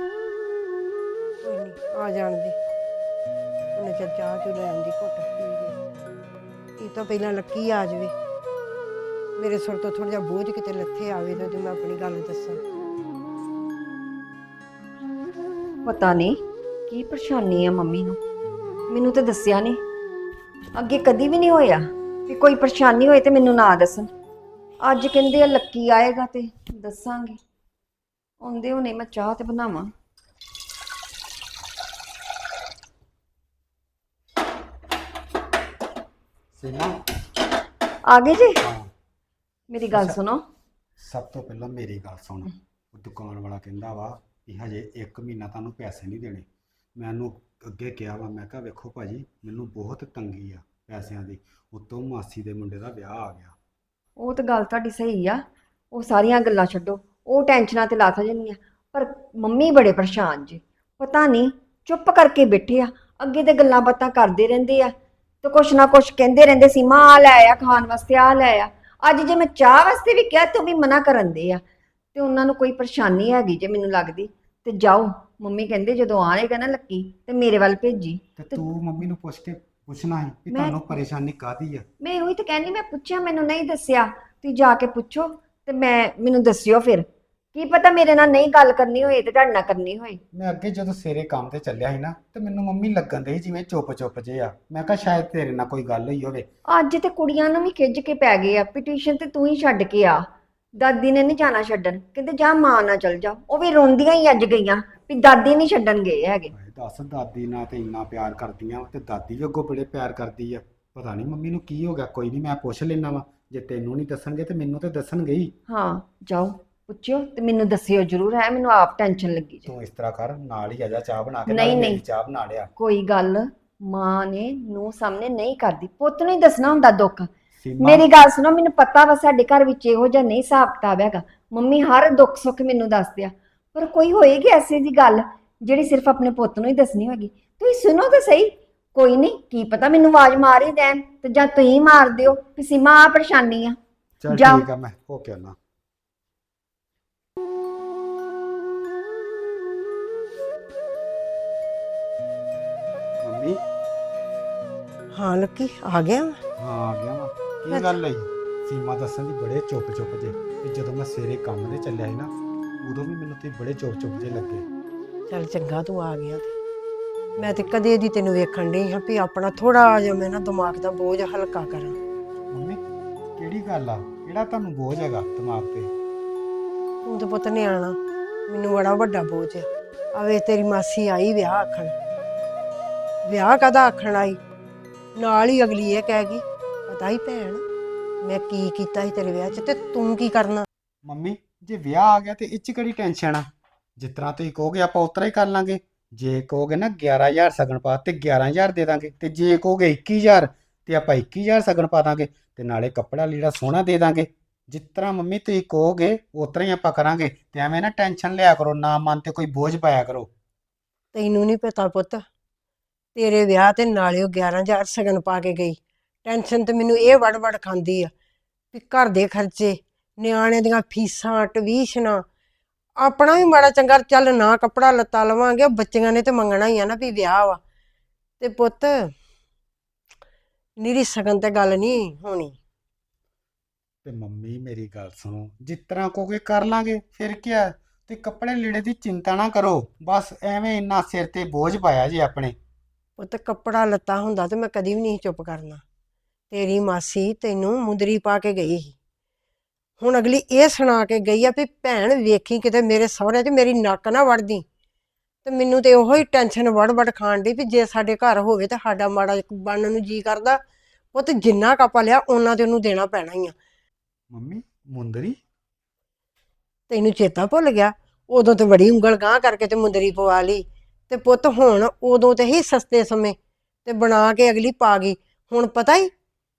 ਕੋਈ ਨਹੀਂ ਆ ਜਾਣ ਦੇ। ਉਹਨੇ ਚਾਹ ਚੁ ਲੈ ਆਂਦੀ ਘੁੱਟ ਪੀ ਕੇ। ਇਹ ਤਾਂ ਪਹਿਲਾਂ ਲੱਕੀ ਆ ਜਾਵੇ। ਮੇਰੇ ਸੁਰ ਤੋਂ ਥੋੜਾ ਜਿਹਾ ਬੋਝ ਕਿਤੇ ਲੱਥੇ ਆਵੇ ਤਾਂ ਜੋ ਮੈਂ ਆਪਣੀ ਗੱਲ ਦੱਸਾਂ। ਪਤਾ ਨਹੀਂ, ਕੀ ਪਰੇਸ਼ਾਨੀ ਆ ਮੰਮੀ ਨੂੰ? ਮੈਨੂੰ ਤਾਂ ਦੱਸਿਆ ਨਹੀਂ। ਅੱਗੇ ਕਦੀ ਵੀ ਨਹੀਂ ਹੋਇਆ ਕਿ ਕੋਈ ਪਰੇਸ਼ਾਨੀ ਹੋਏ ਤੇ ਮੈਨੂੰ ਨਾ ਦੱਸਣ। ਅੱਜ ਕਹਿੰਦੇ ਆ ਲੱਕੀ ਆਏਗਾ ਤੇ ਦੱਸਾਂਗੇ। ਆਉਂਦੇ ਹੋਣੇ ਮੈਂ ਚਾਹ ਤੇ ਬਣਾਵਾਂ। ਸੀਮਾ ਆ ਗਏ ਜੀ? ਹਾਂ। ਮੇਰੀ ਗੱਲ। ਸੁਣੋ। ਸਭ ਤੋਂ ਪਹਿਲਾਂ ਮੇਰੀ ਗੱਲ ਸੁਣ। ਉਹ ਦੁਕਾਨ ਵਾਲਾ ਕਹਿੰਦਾ ਵਾ ਕਿ ਹਜੇ 1 ਮਹੀਨਾ ਤੁਹਾਨੂੰ ਪੈਸੇ ਨਹੀਂ ਦੇਣੇ। ਮੈਂ ਉਹਨੂੰ ਅੱਗੇ ਕਿਹਾ ਵਾ ਮੈਂ ਕਿਹਾ ਵੇਖੋ ਭਾਜੀ ਮੈਨੂੰ ਬਹੁਤ ਤੰਗੀ ਆ ਪੈਸਿਆਂ ਦੀ। ਉਤੋਂ ਮਾਸੀ ਦੇ ਮੁੰਡੇ ਦਾ ਵਿਆਹ ਆ ਗਿਆ। ਉਹ ਤਾਂ ਗੱਲ ਤੁਹਾਡੀ ਸਹੀ ਆ। ਉਹ ਸਾਰੀਆਂ ਗੱਲਾਂ ਛੱਡੋ। ਉਹ ਟੈਨਸ਼ਨਾਂ ਤੇ ਲਾ ਜਾਂਦੀਆਂ ਪਰ ਮੰਮੀ ਬੜੇ ਪਰੇਸ਼ਾਨ ਜੀ। ਪਤਾ ਨਹੀਂ ਚੁੱਪ ਕਰਕੇ ਬੈਠੇ ਆ। ਅੱਗੇ ਤੇ ਗੱਲਾਂ ਬਾਤਾਂ ਕਰਦੇ ਰਹਿੰਦੇ ਆ। ਤੇ ਕੁਛ ਨਾ ਕੁਛ ਕਹਿੰਦੇ ਰਹਿੰਦੇ ਸੀ ਮਾਂ ਆ ਲੈ ਆ ਖਾਣ ਵਾਸਤੇ ਆ ਲੈ ਆ। ਅੱਜ ਜੇ ਮੈਂ ਚਾਹ ਵਾਸਤੇ ਵੀ ਕਿਹਾ ਤੇ ਉਹ ਵੀ ਮਨਾ ਕਰਨ ਦੇ ਆ। ਤੇ ਉਹਨਾਂ ਨੂੰ ਕੋਈ ਪਰੇਸ਼ਾਨੀ ਹੈਗੀ ਜੇ ਮੈਨੂੰ ਲੱਗਦੀ ਤੇ ਜਾਓ। ਮੰਮੀ ਕਹਿੰਦੇ ਜਦੋਂ ਆਏਗਾ ਨਾ ਲੱਕੀ ਤੇ ਮੇਰੇ ਵੱਲ ਭੇਜੀ। ਤੇ ਤੇ- ਮੰਮੀ ਨੂੰ ਪੁੱਛ ਕੇ ਪੁੱਛਣਾ ਹੈ ਕਿ ਮੈਂ- ਤੁਹਾਨੂੰ ਪਰੇਸ਼ਾਨੀ ਕਾਦੀ ਆ? ਮੈਂ ਇਹੋ ਹੀ ਤਾਂ ਕਹਿੰਦੀ ਮੈਂ ਪੁੱਛਿਆ ਮੈਨੂੰ ਨਹੀਂ ਦੱਸਿਆ। ਤੁਸੀਂ ਜਾ ਕੇ ਪੁੱਛੋ ਤੇ ਮੈਂ ਮੈਨੂੰ ਦੱਸਿਓ ਫਿਰ। ਕੀ ਪਤਾ ਮੇਰੇ ਨਾਲ ਨਹੀਂ ਗੱਲ ਕਰਨੀ ਹੋਏ ਤੇ ਤੁਹਾਡੇ ਨਾਲ ਕਰਨੀ ਹੋਏ ਮੈਂ ਅੱਗੇ ਜਦੋਂ ਸਵੇਰੇ ਕੰਮ ਤੇ ਚੱਲਿਆ ਸੀ ਨਾ ਤੇ ਮੈਨੂੰ ਮੰਮੀ ਲੱਗਣ ਦੇ ਜਿਵੇਂ ਚੁੱਪ ਚੁੱਪ ਜੇ ਆ। ਮੈਂ ਕਿਹਾ ਸ਼ਾਇਦ ਤੇਰੇ ਨਾਲ ਕੋਈ ਗੱਲ ਹੋਈ ਹੋਵੇ। ਅੱਜ ਤੇ ਕੁੜੀਆਂ ਨੂੰ ਵੀ ਖਿੱਚ ਕੇ ਪੈ ਗਏ ਆ ਪਟੀਸ਼ਨ ਤੇ ਤੂੰ ਹੀ ਛੱਡ ਕੇ ਆ। ਦਾਦੀ ਨੇ ਨਹੀਂ ਜਾਣਾ ਛੱਡਣ। ਕਹਿੰਦੇ ਜਾ ਮਾਂ ਨਾਲ ਚਲ ਜਾ। ਉਹ ਵੀ ਰੋਂਦੀਆਂ ਹੀ ਅੱਜ ਗਈਆਂ ਵੀ ਦਾਦੀ ਨਹੀਂ ਛੱਡਣ ਗਏ ਹੈਗੇ। ਹਾਏ ਦੱਸ ਦਾਦੀ ਨਾਲ ਤੇ ਇੰਨਾ ਪਿਆਰ ਕਰਦੀਆਂ ਤੇ ਦਾਦੀ ਵੀ ਅੱਗੋਂ ਬੜੇ ਪਿਆਰ ਕਰਦੀ ਆ। ਪਤਾ ਨਹੀਂ ਮੰਮੀ ਨੂੰ ਕੀ ਹੋ ਗਿਆ ਕੋਈ ਨਹੀਂ ਮੈਂ ਪੁੱਛ ਲੈਣਾ ਵਾ। ਜੇ ਤੈਨੂੰ ਨਹੀਂ ਦੱਸਣਗੇ ਤੇ ਮੈਨੂੰ ਤੇ ਦੱਸਣਗੇ ਹੀ। ਹਾਂ ਜਾਓ। ਪੁੱਛਿਓ ਤੇ ਮੈਨੂੰ ਦੱਸਿਓ ਜ਼ਰੂਰ ਹੈ ਮੈਨੂੰ ਆਪ ਟੈਨਸ਼ਨ ਲੱਗੀ ਜੀ। ਤੂੰ ਇਸ ਤਰ੍ਹਾਂ ਕਰ ਨਾਲ ਹੀ ਆ ਜਾ ਚਾਹ ਬਣਾ ਕੇ ਨਹੀਂ, ਨਾਲ ਮੇਰੀ ਨਹੀਂ। ਚਾਹ ਬਣਾ ਲਿਆ। ਕੋਈ ਗੱਲ ਮਾਂ ਨੇ ਨੂੰ ਸਾਹਮਣੇ ਨਹੀਂ ਕਰਦੀ। ਪੁੱਤ ਨੂੰ ਹੀ ਦੱਸਣਾ ਹੁੰਦਾ ਦੁੱਖ। ਸੀਮਾ ਮੇਰੀ ਗੱਲ ਸੁਣੋ ਮੈਨੂੰ ਪਤਾ ਵਾ ਸਾਡੇ ਘਰ ਵਿੱਚ ਇਹੋ ਜਿਹਾ ਨਹੀਂ ਹਿਸਾਬ ਕਿਤਾਬ ਹੈਗਾ। ਮੰਮੀ ਹਰ ਦੁੱਖ ਸੁੱਖ ਮੈਨੂੰ ਦੱਸਦੇ ਆ। ਪਰ ਕੋਈ ਹੋਏਗੀ ਐਸੀ ਦੀ ਗੱਲ ਜਿਹੜੀ ਸਿਰਫ ਆਪਣੇ ਪੁੱਤ ਨੂੰ ਹੀ ਦੱਸਣੀ ਹੋਏਗੀ? ਤੁਸੀਂ ਸੁਣੋ ਤਾਂ ਸਹੀ। ਕੋਈ ਨਹੀਂ ਕੀ ਪਤਾ ਮੈਨੂੰ ਆਵਾਜ਼ ਮਾਰ ਹੀ ਦੇਣ ਤੇ ਜਾਂ ਤੁਸੀਂ ਮਾਰ ਦਿਓ ਕਿ ਸੀਮਾ ਆ ਪਰੇਸ਼ਾਨੀ ਆ। ਚਲ ਜਾ। ਠੀਕ ਆ ਮੈਂ ਹੋ ਕੇ ਆਉਣਾ ਮੰਮੀ? ਹਾਂ ਲੱਕੀ ਆ ਗਿਆ? ਹਾਂ ਆ ਗਿਆ ਵਾ। ਕੀ ਗੱਲ ਹੈ? ਸੀਮਾ ਦੱਸਣ ਦੀ ਬੜੇ ਚੁੱਪ ਚੁੱਪ ਜੇ। ਤੇ ਜਦੋਂ ਮੈਂ ਸਵੇਰੇ ਕੰਮ ਤੇ ਚੱਲਿਆ ਸੀ ਨਾ ਉਦੋਂ ਵੀ ਮੈਨੂੰ ਤੇ ਬੜੇ ਚੁੱਪ ਚੁੱਪ ਜੇ ਲੱਗੇ। ਚੱਲ ਚੰਗਾ ਤੂੰ ਆ ਗਿਆ ਤੇ। ਮੈਂ ਤੇ ਕਦੇ ਦੀ ਤੈਨੂੰ ਵੇਖਣ ਡਈ ਹਾਂ ਵੀ ਆਪਣਾ ਥੋੜਾ ਜਿਹਾ ਮੈਂ ਨਾ ਦਿਮਾਗ ਦਾ ਬੋਝ ਹਲਕਾ ਕਰਾਂ। ਮੰਮੀ ਕਿਹੜੀ ਗੱਲ ਆ? ਕਿਹੜਾ ਤੁਹਾਨੂੰ ਬੋਝ ਹੈਗਾ ਦਿਮਾਗ ਤੇ? ਤੂੰ ਤਾਂ ਪੁੱਤ ਨਿਆਣਾ, ਮੈਨੂੰ ਬੜਾ ਵੱਡਾ ਬੋਝ ਹੈ ਆਵੇ, ਤੇਰੀ ਮਾਸੀ ਆਈ ਵਿਆਹ ਆਖਣ। ਵਿਆਹ ਕਦਾ ਆਖਣ ਆਈ? ਨਾਲ ਹੀ ਅਗਲੀ ਇਹ ਕਹਿ ਗਈ, ਪਤਾ ਹੀ ਭੈਣ, ਮੈਂ ਕੀ ਕੀਤਾ ਸੀ ਤੇਰੇ ਵਿਆਹ 'ਚ ਤੇ ਤੂੰ ਕੀ ਕਰਨਾ? ਮੰਮੀ, ਜੇ ਵਿਆਹ ਆ ਗਿਆ ਤੇ ਇਹ 'ਚ ਕਿਹੜੀ ਟੈਨਸ਼ਨ ਆ? ਜਿਸ ਤਰ੍ਹਾਂ ਤੁਸੀਂ ਕਹੋਗੇ ਆਪਾਂ ਉਤਰਾ ਹੀ ਕਰ ਲਾਂਗੇ। ਜੇ ਕਹੋਗੇ ਨਾ 11000 ਸਗਨ ਪਾ ਤੇ 11000 ਦੇ ਦਾਂਗੇ। ਤੇ ਜੇ ਕਹੋਗੇ 21000 ਤੇ ਆਪਾਂ 21000 ਸਗਨ ਪਾ ਦਾਂਗੇ। ਤੇ ਨਾਲੇ ਕੱਪੜਾ ਲੀੜਾ ਸੋਹਣਾ ਦੇ ਦਾਂਗੇ। ਜਿਸ ਤਰ੍ਹਾਂ ਮੰਮੀ ਤੁਸੀਂ ਕਹੋਗੇ, ਉਤਰਾ ਹੀ ਆਪਾਂ ਕਰਾਂਗੇ। ਤੇ ਐਵੇਂ ਨਾ ਟੈਨਸ਼ਨ ਲਿਆ ਕਰੋ, ਨਾ ਮਨ ਤੇ ਕੋਈ ਬੋਝ ਪਾਇਆ ਕਰੋ। ਤੈਨੂੰ ਨਹੀਂ ਪਤਾ ਪੁੱਤ, ਤੇਰੇ ਵਿਆਹ ਤੇ ਨਾਲੇ ਉਹ 11000 ਸਗਨ ਪਾ ਕੇ ਗਈ। ਟੈਨਸ਼ਨ ਤੇ ਮੈਨੂੰ ਇਹ ਵੜ ਵੜ ਖਾਂਦੀ ਆ ਵੀ ਘਰ ਦੇ ਖਰਚੇ ਨਿਆਣੇ ਦੀਆਂ ਫੀਸਾਂ, ਟਵੀਸ਼ਨਾਂ, ਆਪਣਾ ਵੀ ਮਾੜਾ ਚੰਗਾ ਚੱਲ ਨਾ ਕੱਪੜਾ ਲੱਤਾ ਲਵਾਂਗੇ ਬੱਚਿਆਂ ਨੇ ਤੇ ਮੰਗਣਾ ਹੀ ਆ ਨਾ ਵੀ ਵਿਆਹ ਵਾ। ਤੇ ਪੁੱਤ, ਨਿਰੀ ਸਗਨ ਤੇ ਗੱਲ ਨਹੀਂ ਹੋਣੀ। ਤੇ ਮੰਮੀ ਮੇਰੀ ਗੱਲ ਸੁਣੋ, ਜਿਸ ਤਰ੍ਹਾਂ ਕਹੋਗੇ ਕਰ ਲਾਂਗੇ, ਫਿਰ ਕੀ ਆ ਤੇ ਕੱਪੜੇ ਲੀੜੇ ਦੀ ਚਿੰਤਾ ਨਾ ਕਰੋ, ਬਸ ਐਵੇਂ ਇੰਨਾ ਸਿਰ ਤੇ ਬੋਝ ਪਾਇਆ ਜੀ ਆਪਣੇ। ਪੁੱਤ, ਕੱਪੜਾ ਲੱਤਾ ਹੁੰਦਾ ਤੇ ਮੈਂ ਕਦੀ ਵੀ ਨਹੀਂ ਚੁੱਪ ਕਰਨਾ। ਤੇਰੀ ਮਾਸੀ ਤੈਨੂੰ ਮੁੰਦਰੀ ਪਾ ਕੇ ਗਈ ਸੀ। ਹੁਣ ਅਗਲੀ ਇਹ ਸੁਣਾ ਕੇ ਗਈ ਆ ਵੀ ਭੈਣ ਵੇਖੀ ਕਿਤੇ ਮੇਰੇ ਸਹੁਰੇ 'ਚ ਮੇਰੀ ਨੱਕ ਨਾ ਵੜਦੀ। ਤੇ ਮੈਨੂੰ ਤੇ ਉਹੋ ਹੀ ਟੈਨਸ਼ਨ ਵੜ ਵੜ ਖਾਣ ਦੀ ਵੀ ਜੇ ਸਾਡੇ ਘਰ ਹੋਵੇ ਤੇ ਸਾਡਾ ਮਾੜਾ ਬਣਨ ਨੂੰ ਜੀ ਕਰਦਾ। ਉਹ ਤੇ ਜਿੰਨਾ ਕਾਪਾ ਲਿਆ ਉਹਨਾਂ ਤੇ ਉਹਨੂੰ ਦੇਣਾ ਪੈਣਾ ਹੀ ਆ। ਮੰਮੀ ਮੁੰਦਰੀ? ਤੈਨੂੰ ਚੇਤਾ ਭੁੱਲ ਗਿਆ? ਉਦੋਂ ਤੇ ਬੜੀ ਉਂਗਲ ਗਾਂ ਕਰਕੇ ਤੇ ਮੁੰਦਰੀ ਪਵਾ ਲਈ। ਤੇ ਪੁੱਤ ਹੁਣ ਉਦੋਂ ਤੇ ਹੀ ਸਸਤੇ ਸਮੇਂ ਤੇ ਬਣਾ ਕੇ ਅਗਲੀ ਪਾ ਗਈ। ਹੁਣ ਪਤਾ ਹੀ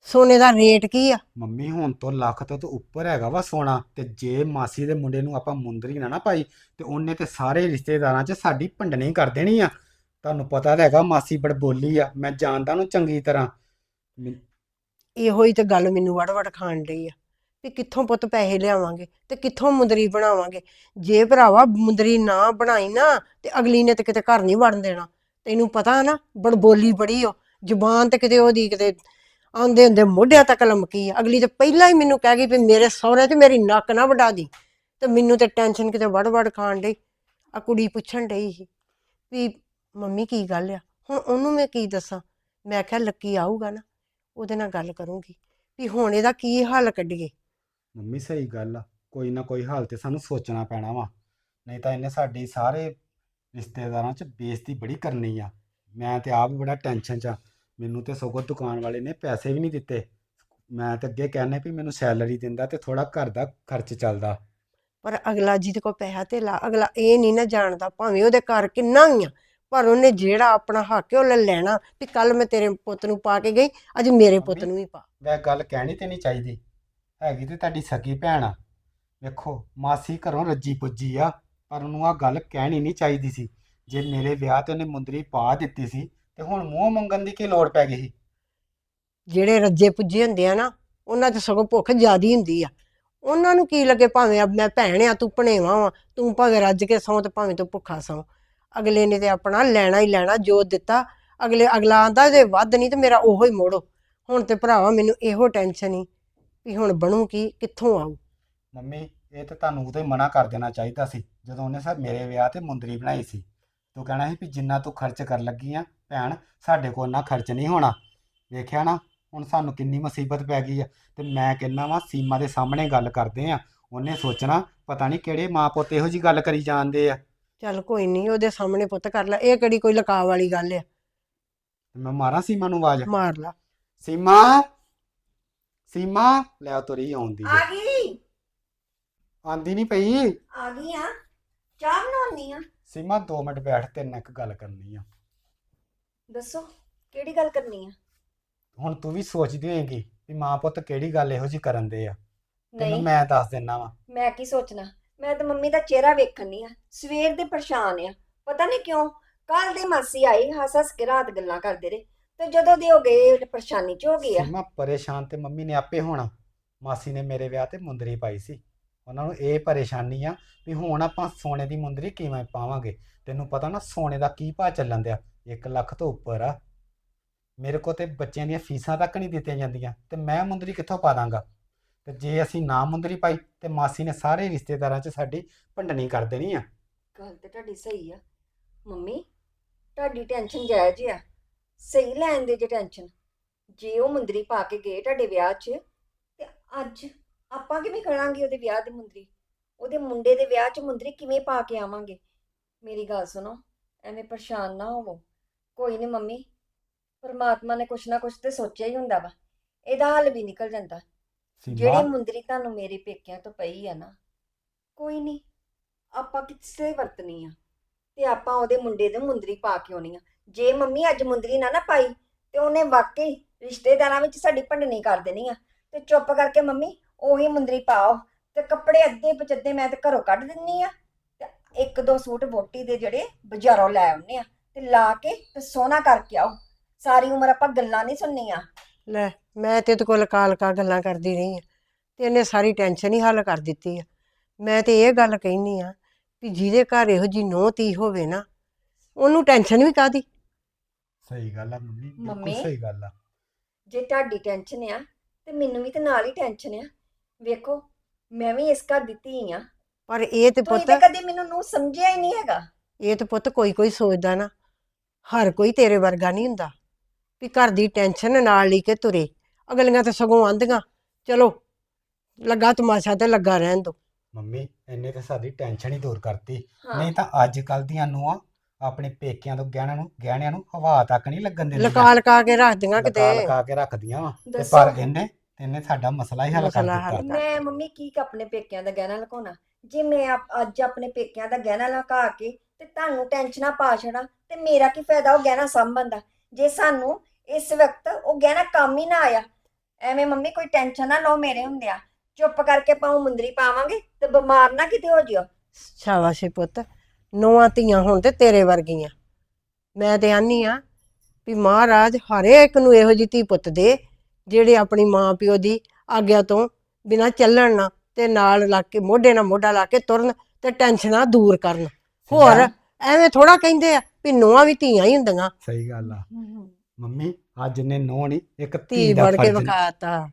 ਸੋਨੇ ਦਾ ਰੇਟ ਕੀ ਆ? ਮੰਮੀ ਹੁਣ ਤੋਂ ਲੱਖ ਤੋਂ ਤਾਂ ਉੱਪਰ ਹੈਗਾ ਵਾ ਸੋਨਾ। ਤੇ ਜੇ ਮਾਸੀ ਦੇ ਮੁੰਡੇ ਨੂੰ ਆਪਾਂ ਮੁੰਦਰੀ ਨਾ ਨਾ ਪਾਈ ਤੇ ਉਹਨੇ ਤੇ ਸਾਰੇ ਰਿਸ਼ਤੇਦਾਰਾਂ 'ਚ ਸਾਡੀ ਭੰਡਣੀ ਕਰ ਦੇਣੀ ਆ। ਤੁਹਾਨੂੰ ਪਤਾ ਤਾਂ ਹੈਗਾ ਮਾਸੀ ਬੜ ਬੋਲੀ ਆ। ਮੈਂ ਜਾਣਦਾ ਨੂੰ ਚੰਗੀ ਤਰ੍ਹਾਂ। ਇਹੋ ਹੀ ਤੇ ਗੱਲ ਮੈਨੂੰ ਵੜ ਵੜ ਖਾਣ ਡਈ ਆ। ਵੀ ਕਿੱਥੋਂ ਪੁੱਤ ਪੈਸੇ ਲਿਆਵਾਂਗੇ ਤੇ ਕਿੱਥੋਂ ਮੁੰਦਰੀ ਬਣਾਵਾਂਗੇ। ਜੇ ਭਰਾਵਾ ਮੁੰਦਰੀ ਨਾ ਬਣਾਈ ਨਾ ਤੇ ਅਗਲੀ ਨੇ ਤੇ ਕਿਤੇ ਘਰ ਨਹੀਂ ਵੜਨ ਦੇਣਾ। ਤੈਨੂੰ ਪਤਾ ਨਾ ਬੜ ਬੋਲੀ ਬੜੀ ਓ ਜ਼ੁਬਾਨ ਤੇ ਕਿਤੇ ਉਹਦੀ ਕਿਤੇ ਆਉਂਦੇ ਹੁੰਦੇ ਮੋਢਿਆਂ ਤੱਕ ਲਮਕੀ ਆ। ਅਗਲੀ ਤੇ ਪਹਿਲਾਂ ਹੀ ਮੈਨੂੰ ਕਹਿ ਗਈ ਵੀ ਮੇਰੇ ਸਹੁਰੇ ਤੇ ਮੇਰੀ ਨੱਕ ਨਾ ਵਡਾ ਦੀ ਤੇ ਮੈਨੂੰ ਤੇ ਟੈਨਸ਼ਨ ਕਿਤੇ ਵੜ ਵੜ ਖਾਣ ਡਈ। ਆ ਕੁੜੀ ਪੁੱਛਣ ਡਈ ਸੀ ਵੀ ਮੰਮੀ ਕੀ ਗੱਲ ਆ? ਹੁਣ ਉਹਨੂੰ ਮੈਂ ਕੀ ਦੱਸਾਂ? ਮੈਂ ਕਿਹਾ ਲੱਕੀ ਆਊਗਾ ਨਾ, ਉਹਦੇ ਨਾਲ ਗੱਲ ਕਰੂੰਗੀ। ਵੀ ਹੁਣ ਇਹਦਾ ਕੀ ਹੱਲ ਕੱਢੀਏ? ਮੰਮੀ ਸਹੀ ਗੱਲ ਆ। ਕੋਈ ਨਾ ਕੋਈ ਹਾਲ ਤੇ ਸਾਨੂੰ ਸੋਚਣਾ ਪੈਣਾ ਵਾ। ਨਹੀਂ ਤਾਂ ਇਹਨੇ ਸਾਡੀ ਸਾਰੇ ਰਿਸ਼ਤੇਦਾਰਾਂ 'ਚ ਬੇਇੱਜ਼ਤੀ ਬੜੀ ਕਰਨੀ ਆ। ਮੈਂ ਤੇ ਆਪ ਬੜਾ ਟੈਨਸ਼ਨ 'ਚ ਆ। ਮੈਨੂੰ ਤੇ ਸਗੋਂ ਦੁਕਾਨ ਵਾਲੇ ਨੇ ਪੈਸੇ ਵੀ ਨਹੀਂ ਦਿੱਤੇ। ਮੈਂ ਤੇ ਅੱਗੇ ਕਹਿੰਨੇ ਵੀ ਮੈਨੂੰ ਸੈਲਰੀ ਦਿੰਦਾ ਤੇ ਥੋੜਾ ਘਰ ਦਾ ਖਰਚ ਚੱਲਦਾ। ਪਰ ਅਗਲਾ ਜਿਹਦੇ ਕੋਲ ਪੈਸਾ ਤੇ ਲਾ। ਅਗਲਾ ਇਹ ਨਹੀਂ ਨਾ ਜਾਣਦਾ ਭਾਵੇਂ ਉਹਦੇ ਘਰ ਕਿੰਨਾ ਹੀ ਆ ਪਰ ਉਹਨੇ ਜਿਹੜਾ ਆਪਣਾ ਹੱਕ ਹੈ ਉਹ ਲੈ ਲੈਣਾ ਵੀ ਕੱਲ ਮੈਂ ਤੇਰੇ ਪੁੱਤ ਨੂੰ ਪਾ ਕੇ ਗਈ ਅੱਜ ਮੇਰੇ ਪੁੱਤ ਨੂੰ ਵੀ ਪਾ। ਵੈ ਗੱਲ ਕਹਿਣੀ ਤੇ ਨਹੀਂ ਚਾਹੀਦੀ। ਹੈਗੀ ਤੇ ਤੁਹਾਡੀ ਸਕੀ ਭੈਣ। ਆ ਵੇਖੋ, ਮਾਸੀ ਘਰੋਂ ਰੱਜੀ ਪੁੱਜੀ ਆ, ਪਰ ਉਹਨੂੰ ਆ ਗੱਲ ਕਹਿਣੀ ਨਹੀਂ ਚਾਹੀਦੀ ਸੀ। ਜੇ ਮੇਰੇ ਵਿਆਹ ਤੇ ਉਹਨੇ ਮੁੰਦਰੀ ਪਾ ਦਿੱਤੀ ਸੀ, ਤੇ ਹੁਣ ਮੂੰਹ ਮੰਗਣ ਦੀ ਕੀ ਲੋੜ ਪੈ ਗਈ ਸੀ? ਜਿਹੜੇ ਰੱਜੇ ਪੁੱਜੇ ਹੁੰਦੇ ਆ ਨਾ, ਉਹਨਾਂ 'ਚ ਸਗੋਂ ਭੁੱਖ ਜ਼ਿਆਦੀ ਹੁੰਦੀ ਆ। ਉਹਨਾਂ ਨੂੰ ਕੀ ਲੱਗੇ ਭਾਵੇਂ ਮੈਂ ਭੈਣ ਆ, ਤੂੰ ਭਣੇਵਾ ਵਾ, ਤੂੰ ਭਾਵੇਂ ਰੱਜ ਕੇ ਸੌਂ ਤੇ ਭਾਵੇਂ ਤੂੰ ਭੁੱਖਾ ਸੌਂ। ਅਗਲੇ ਨੇ ਤੇ ਆਪਣਾ ਲੈਣਾ ਹੀ ਲੈਣਾ, ਜੋ ਦਿੱਤਾ, ਅਗਲੇ ਅਗਲਾ ਆਂਦਾ, ਜੇ ਵੱਧ ਨਹੀਂ ਤੇ ਮੇਰਾ ਉਹੋ ਹੀ ਮੋੜੋ। ਹੁਣ ਤੇ ਭਰਾਵਾ, ਮੈਨੂੰ ਇਹੋ ਟੈਨਸ਼ਨ ਹੀ ਵੀ ਹੁਣ ਬਣੂ ਕੀ ਕਿੱਥੋਂ ਆਊ? ਮੰਮੀ ਇਹ ਤੇ ਤੁਹਾਨੂੰ ਉਦੋਂ ਹੀ ਮਨਾ ਕਰ ਦੇਣਾ ਚਾਹੀਦਾ ਸੀ ਜਦੋਂ ਉਹਨੇ ਸਰ ਮੇਰੇ ਵਿਆਹ ਤੇ ਮੁੰਦਰੀ ਬਣਾਈ ਸੀ। ਤੂੰ ਕਹਿਣਾ ਸੀ ਵੀ ਜਿੰਨਾ ਤੂੰ ਖਰਚ ਕਰਨ ਲੱਗੀ ਆ ਭੈਣ ਸਾਡੇ ਕੋਲ ਨਾ ਖਰਚ ਨਹੀਂ ਹੋਣਾ। ਵੇਖਿਆ ਨਾ ਹੁਣ ਸਾਨੂੰ ਕਿੰਨੀ ਮੁਸੀਬਤ ਪੈ ਗਈ ਆ ਤੇ ਮੈਂ ਕਹਿੰਦਾ ਵਾਂ ਸੀਮਾ ਦੇ ਸਾਹਮਣੇ ਗੱਲ ਕਰਦੇ ਆ। ਉਹਨੇ ਸੋਚਣਾ ਪਤਾ ਨਹੀਂ ਕਿਹੜੇ ਮਾਂ ਪੁੱਤ ਇਹੋ ਜੀ ਗੱਲ ਕਰੀ ਜਾਂਦੇ ਆ। ਚੱਲ ਕੋਈ ਨਹੀਂ ਉਹਦੇ ਸਾਹਮਣੇ ਪੁੱਤ ਕਰ ਲੈ ਇਹ ਕਿਹੜੀ ਕੋਈ ਲਕਾਅ ਵਾਲੀ ਗੱਲ ਆ? ਮੈਂ ਮਾਰਾਂ ਸੀਮਾ ਨੂੰ ਆਵਾਜ਼? ਮਾਰ ਲਾ। ਸੀਮਾ! ਸੀਮਾ ਲੈ ਤੁਰੀ ਆਉਂਦੀ ਆ। ਹੈ ਗਈ? ਆਂਦੀ ਨਹੀਂ ਪਈ? ਆ ਗਈ ਆ। ਚਾਹ ਬਣਾਉਣੀ ਆ। ਸੀਮਾ 2 ਮਿੰਟ ਬੈਠ ਤੇਰੇ ਨਾਲ ਇੱਕ ਗੱਲ ਕਰਨੀ ਆ। ਦੱਸੋ ਕਿਹੜੀ ਗੱਲ ਕਰਨੀ ਆ? ਹੁਣ ਤੂੰ ਵੀ ਸੋਚਦੀ ਹੋਏਂਗੀ ਵੀ ਮਾਂ ਪੁੱਤ ਕਿਹੜੀ ਗੱਲ ਇਹੋ ਜੀ ਕਰਨ ਦੇ ਆ। ਤੈਨੂੰ ਨਹੀਂ। ਮੈਂ ਦੱਸ ਦਿੰਨਾ ਵਾ। ਮੈਂ ਕੀ ਸੋਚਣਾ? ਮੈਂ ਤਾਂ ਮੰਮੀ ਦਾ ਚਿਹਰਾ ਵੇਖਣੀ ਆ। ਸਵੇਰ ਦੇ ਪਰੇਸ਼ਾਨ ਆ। ਪਤਾ ਨਹੀਂ ਕਿਉਂ ਕੱਲ ਦੇ ਮਾਸੀ ਆਈ ਹੱਸ ਹੱਸ ਕੇ ਰਾਤ ਗੱਲਾਂ ਕਰਦੇ ਰਹੇ। ਤੇ ਜਦੋਂ ਦੇ ਹੋ ਗਏ ਤੇ ਪਰੇਸ਼ਾਨੀ ਚ ਹੋ ਗਏ ਆ। ਸੀਮਾ ਪਰੇਸ਼ਾਨ ਤੇ ਮੰਮੀ ਨੇ ਆਪੇ ਹੋਣਾ। ਮਾਸੀ ਨੇ ਮੇਰੇ ਵਿਆਹ ਤੇ ਮੁੰਦਰੀ ਪਾਈ ਸੀ। ਉਹਨਾਂ ਨੂੰ ਇਹ ਪਰੇਸ਼ਾਨੀ ਆ ਵੀ ਹੁਣ ਆਪਾਂ ਸੋਨੇ ਦੀ ਮੁੰਦਰੀ ਕਿਵੇਂ ਪਾਵਾਂਗੇ? ਤੈਨੂੰ ਪਤਾ ਨਾ ਸੋਨੇ ਦਾ ਕੀ ਭਾਅ ਚੱਲਣ ਦਿਆ? 1 ਲੱਖ ਤੋਂ ਉੱਪਰ ਆ। ਮੇਰੇ ਕੋਲ ਤੇ ਬੱਚਿਆਂ ਦੀਆਂ ਫੀਸਾਂ ਤੱਕ ਨਹੀਂ ਦਿੱਤੀਆਂ ਜਾਂਦੀਆਂ। ਤੇ ਮੈਂ ਮੁੰਦਰੀ ਕਿੱਥੋਂ ਪਾ ਦਾਂਗਾ? ਤੇ ਜੇ ਅਸੀਂ ਨਾ ਮੁੰਦਰੀ ਪਾਈ ਤੇ ਮਾਸੀ ਨੇ ਸਾਰੇ ਰਿਸ਼ਤੇਦਾਰਾਂ 'ਚ ਸਾਡੀ ਭੰਡਣੀ ਕਰ ਦੇਣੀ ਆ। ਗੱਲ ਤੇ ਤੁਹਾਡੀ ਸਹੀ ਆ। ਮੰਮੀ ਤੁਹਾਡੀ ਟੈਨਸ਼ਨ ਜਾਇਜ਼ ਆ। ਸਹੀ ਲੈਣ ਦੇ ਜੇ ਟੈਨਸ਼ਨ ਜੇ ਉਹ ਮੁੰਦਰੀ ਪਾ ਕੇ ਗਏ ਤੁਹਾਡੇ ਵਿਆਹ 'ਚ ਤੇ ਅੱਜ ਆਪਾਂ ਕਿਵੇਂ ਕਰਾਂਗੇ ਉਹਦੇ ਵਿਆਹ ਦੀ ਮੁੰਦਰੀ? ਉਹਦੇ ਮੁੰਡੇ ਦੇ ਵਿਆਹ 'ਚ ਮੁੰਦਰੀ ਕਿਵੇਂ ਪਾ ਕੇ ਆਵਾਂਗੇ? ਮੇਰੀ ਗੱਲ ਸੁਣੋ ਐਵੇਂ ਪਰੇਸ਼ਾਨ ਨਾ ਹੋਵੋ। ਕੋਈ ਨਹੀਂ ਮੰਮੀ ਪਰਮਾਤਮਾ ਨੇ ਕੁਛ ਨਾ ਕੁਛ ਤੇ ਸੋਚਿਆ ਹੀ ਹੁੰਦਾ ਵਾ। ਇਹਦਾ ਹੱਲ ਵੀ ਨਿਕਲ ਜਾਂਦਾ। ਜਿਹੜੀ ਮੁੰਦਰੀ ਤੁਹਾਨੂੰ ਮੇਰੇ ਪੇਕਿਆਂ ਤੋਂ ਪਈ ਆ ਨਾ ਕੋਈ ਨਹੀਂ ਆਪਾਂ ਕਿਸੇ ਵਰਤਨੀ ਆ? ਤੇ ਆਪਾਂ ਉਹਦੇ ਮੁੰਡੇ ਦੇ ਮੁੰਦਰੀ ਪਾ ਕੇ ਆਉਣੀ ਆ। ਜੇ ਮੰਮੀ ਅੱਜ ਮੁੰਦਰੀ ਨਾ ਨਾ ਪਾਈ ਤੇ ਉਹਨੇ ਵਾਕਈ ਰਿਸ਼ਤੇਦਾਰਾਂ ਵਿੱਚ ਸਾਡੀ ਭੰਡਣੀ ਕਰ ਦੇਣੀ ਆ। ਤੇ ਚੁੱਪ ਕਰਕੇ ਮੰਮੀ ਉਹੀ ਮੁੰਦਰੀ ਪਾਓ ਤੇ ਕੱਪੜੇ ਅੱਧੇ ਪਚੱਦੇ ਮੈਂ ਤੇ ਘਰੋਂ ਕੱਢ ਦਿੰਨੀ ਆ ਤੇ ਇੱਕ ਦੋ ਸੂਟ ਵੋਟੀ ਦੇ ਜਿਹੜੇ ਬਾਜ਼ਾਰੋਂ ਲੈ ਆਉਨੇ ਆ ਤੇ ਲਾ ਕੇ ਤੇ ਸੋਹਣਾ ਕਰਕੇ ਆਓ। ਸਾਰੀ ਉਮਰ ਆਪਾਂ ਗੱਲਾਂ ਨਹੀਂ ਸੁਣਨੀਆਂ। ਲੈ, ਮੈਂ ਤੇ ਇਹਦੇ ਕੋਲ ਕਾਲ ਕਾ ਗੱਲਾਂ ਕਰਦੀ ਰਹੀ ਆ ਤੇ ਇਹਨੇ ਸਾਰੀ ਟੈਨਸ਼ਨ ਹੀ ਹੱਲ ਕਰ ਦਿੱਤੀ ਆ। ਮੈਂ ਤੇ ਇਹ ਗੱਲ ਕਹਿਨੀ ਆ ਵੀ ਜਿਹਦੇ ਘਰ ਇਹੋ ਜੀ ਨੋਹ ਧੀ ਹੋਵੇ ਨਾ ਉਹਨੂੰ ਟੈਨਸ਼ਨ ਵੀ ਕਾਦੀ ਸਹੀ ਗੱਲ ਆ ਮੰਮੀ ਬਿਲਕੁਲ ਮੰਮੀ। ਸਹੀ ਗੱਲ ਆ। ਜੇ ਤੁਹਾਡੀ ਟੈਨਸ਼ਨ ਆ ਤੇ ਮੈਨੂੰ ਵੀ ਤੇ ਨਾਲ ਹੀ ਟੈਨਸ਼ਨ ਆ। ਵੇਖੋ ਮੈਂ ਵੀ ਇਸ ਘਰ ਦੀ ਧੀ ਆ। ਪਰ ਇਹ ਤੇ ਤੁਸੀਂ ਪੁੱਤ ਤੇ ਕਦੇ ਮੈਨੂੰ ਨੂੰ ਸਮਝਿਆ ਹੀ ਨਹੀਂ ਹੈਗਾ। ਇਹ ਤੇ ਪੁੱਤ ਕੋਈ ਕੋਈ ਸੋਚਦਾ ਨਾ। ਹਰ ਕੋਈ ਤੇਰੇ ਵਰਗਾ ਨਹੀਂ ਹੁੰਦਾ। ਵੀ ਘਰ ਦੀ ਟੈਨਸ਼ਨ ਨਾਲ ਲਈ ਕੇ ਤੁਰੇ। ਅਗਲੀਆਂ ਤਾਂ ਸਗੋਂ ਆਂਦੀਆਂ ਚਲੋ ਲੱਗਾ ਤਮਾਸ਼ਾ ਤੇ ਲੱਗਾ ਰਹਿਣ ਦੋ। ਮੰਮੀ ਇਹਨੇ ਤਾਂ ਸਾਡੀ ਟੈਨਸ਼ਨ ਹੀ ਦੂਰ ਕਰਤੀ। ਹਾਂ। ਨਹੀਂ ਤਾਂ ਅੱਜ ਕੱਲ ਦੀਆਂ ਨੂੰਹਾਂ ਆਪਣੇ ਪੇਕਿਆਂ ਤੋਂ ਗਹਿਣਿਆਂ ਨੂੰ ਗਹਿਣਿਆਂ ਨੂੰ ਹਵਾ ਤੱਕ ਨਹੀਂ ਲੱਗਣ ਦਿੰਦੀਆਂ। ਲਕਾ ਲਕਾ ਕੇ ਰੱਖਦੀਆਂ ਕਿਤੇ। ਲਕਾ ਲਕਾ ਕੇ ਰੱਖਦੀਆਂ ਵਾ। ਤੇ। ਪਰ ਇਹਨੇ ਇਹਨੇ ਸਾਡਾ ਮਸਲਾ ਹੀ ਹੱਲ ਕਰ ਮਸਲਾ ਹੱਲ ਦਿੱਤਾ ਮੈਂ ਮੰਮੀ ਕੀ ਆਪਣੇ ਪੇਕਿਆਂ ਦਾ ਗਹਿਣਾ ਲੁਕਾਉਣਾ? ਜੇ ਮੈਂ ਆਪ- ਅੱਜ ਆਪਣੇ ਪੇਕਿਆਂ ਦਾ ਗਹਿਣਾ ਲੁਕਾ ਕੇ ਤੇ ਤੁਹਾਨੂੰ ਟੈਨਸ਼ਨਾਂ ਪਾ ਛੜਾ ਤੇ ਮੇਰਾ ਕੀ ਫਾਇਦਾ ਉਹ ਗਹਿਣਾ ਸੰਭਣ ਦਾ? ਜੇ ਸਾਨੂੰ ਇਸ ਵਕਤ ਉਹ ਗਹਿਣਾ ਕੰਮ ਹੀ ਨਾ ਆਇਆ ਐਵੇਂ ਮੰਮੀ ਕੋਈ ਟੈਨਸ਼ਨ ਨਾ ਲਓ ਮੇਰੇ ਹੁੰਦਿਆ। ਚੁੱਪ ਕਰਕੇ ਪਾਉ ਮੁੰਦਰੀ ਪਾਵਾਂਗੇ ਤੇ ਬਿਮਾਰ ਨਾ ਕਿਤੇ ਹੋ ਜਿਓ। ਸ਼ਾਬਾਸ਼ ਏ ਪੁੱਤ। ਨੋਆਂ ਧੀਆਂ ਹੁਣ ਤੇ ਤੇਰੇ ਵਰਗੀਆਂ। ਮੈਂ ਤੇ ਆਨੀ ਆ ਵੀ ਮਹਾਰਾਜ ਹਰੇਕ ਨੂੰ ਇਹੋ ਜਿਹੀ ਧੀ ਪੁੱਤ ਦੇ ਜਿਹੜੇ ਆਪਣੀ ਮਾਂ ਪਿਓ ਦੀ ਆਗਿਆ ਤੋਂ ਬਿਨਾਂ ਚੱਲਣ ਨਾ ਤੇ ਨਾਲ ਲੱਗ ਕੇ ਮੋਢੇ ਨਾਲ ਮੋਢਾ ਲਾ ਕੇ ਤੁਰਨ ਤੇ ਟੈਨਸ਼ਨਾਂ ਦੂਰ ਕਰਨ। ਹੋਰ ਐਵੇਂ ਥੋੜਾ ਕਹਿੰਦੇ ਆ ਵੀ ਨੋਆਂ ਵੀ ਧੀਆਂ ਹੀ ਹੁੰਦੀਆਂ। ਸਹੀ ਗੱਲ ਆ। ਮੰਮੀ ਅੱਜ ਨੇ ਨੋ ਨਹੀਂ ਇੱਕ ਧੀ ਧੀ ਦਾ ਬਣ ਕੇ ਫਰਜ਼ ਵਿਖਾਤਾ।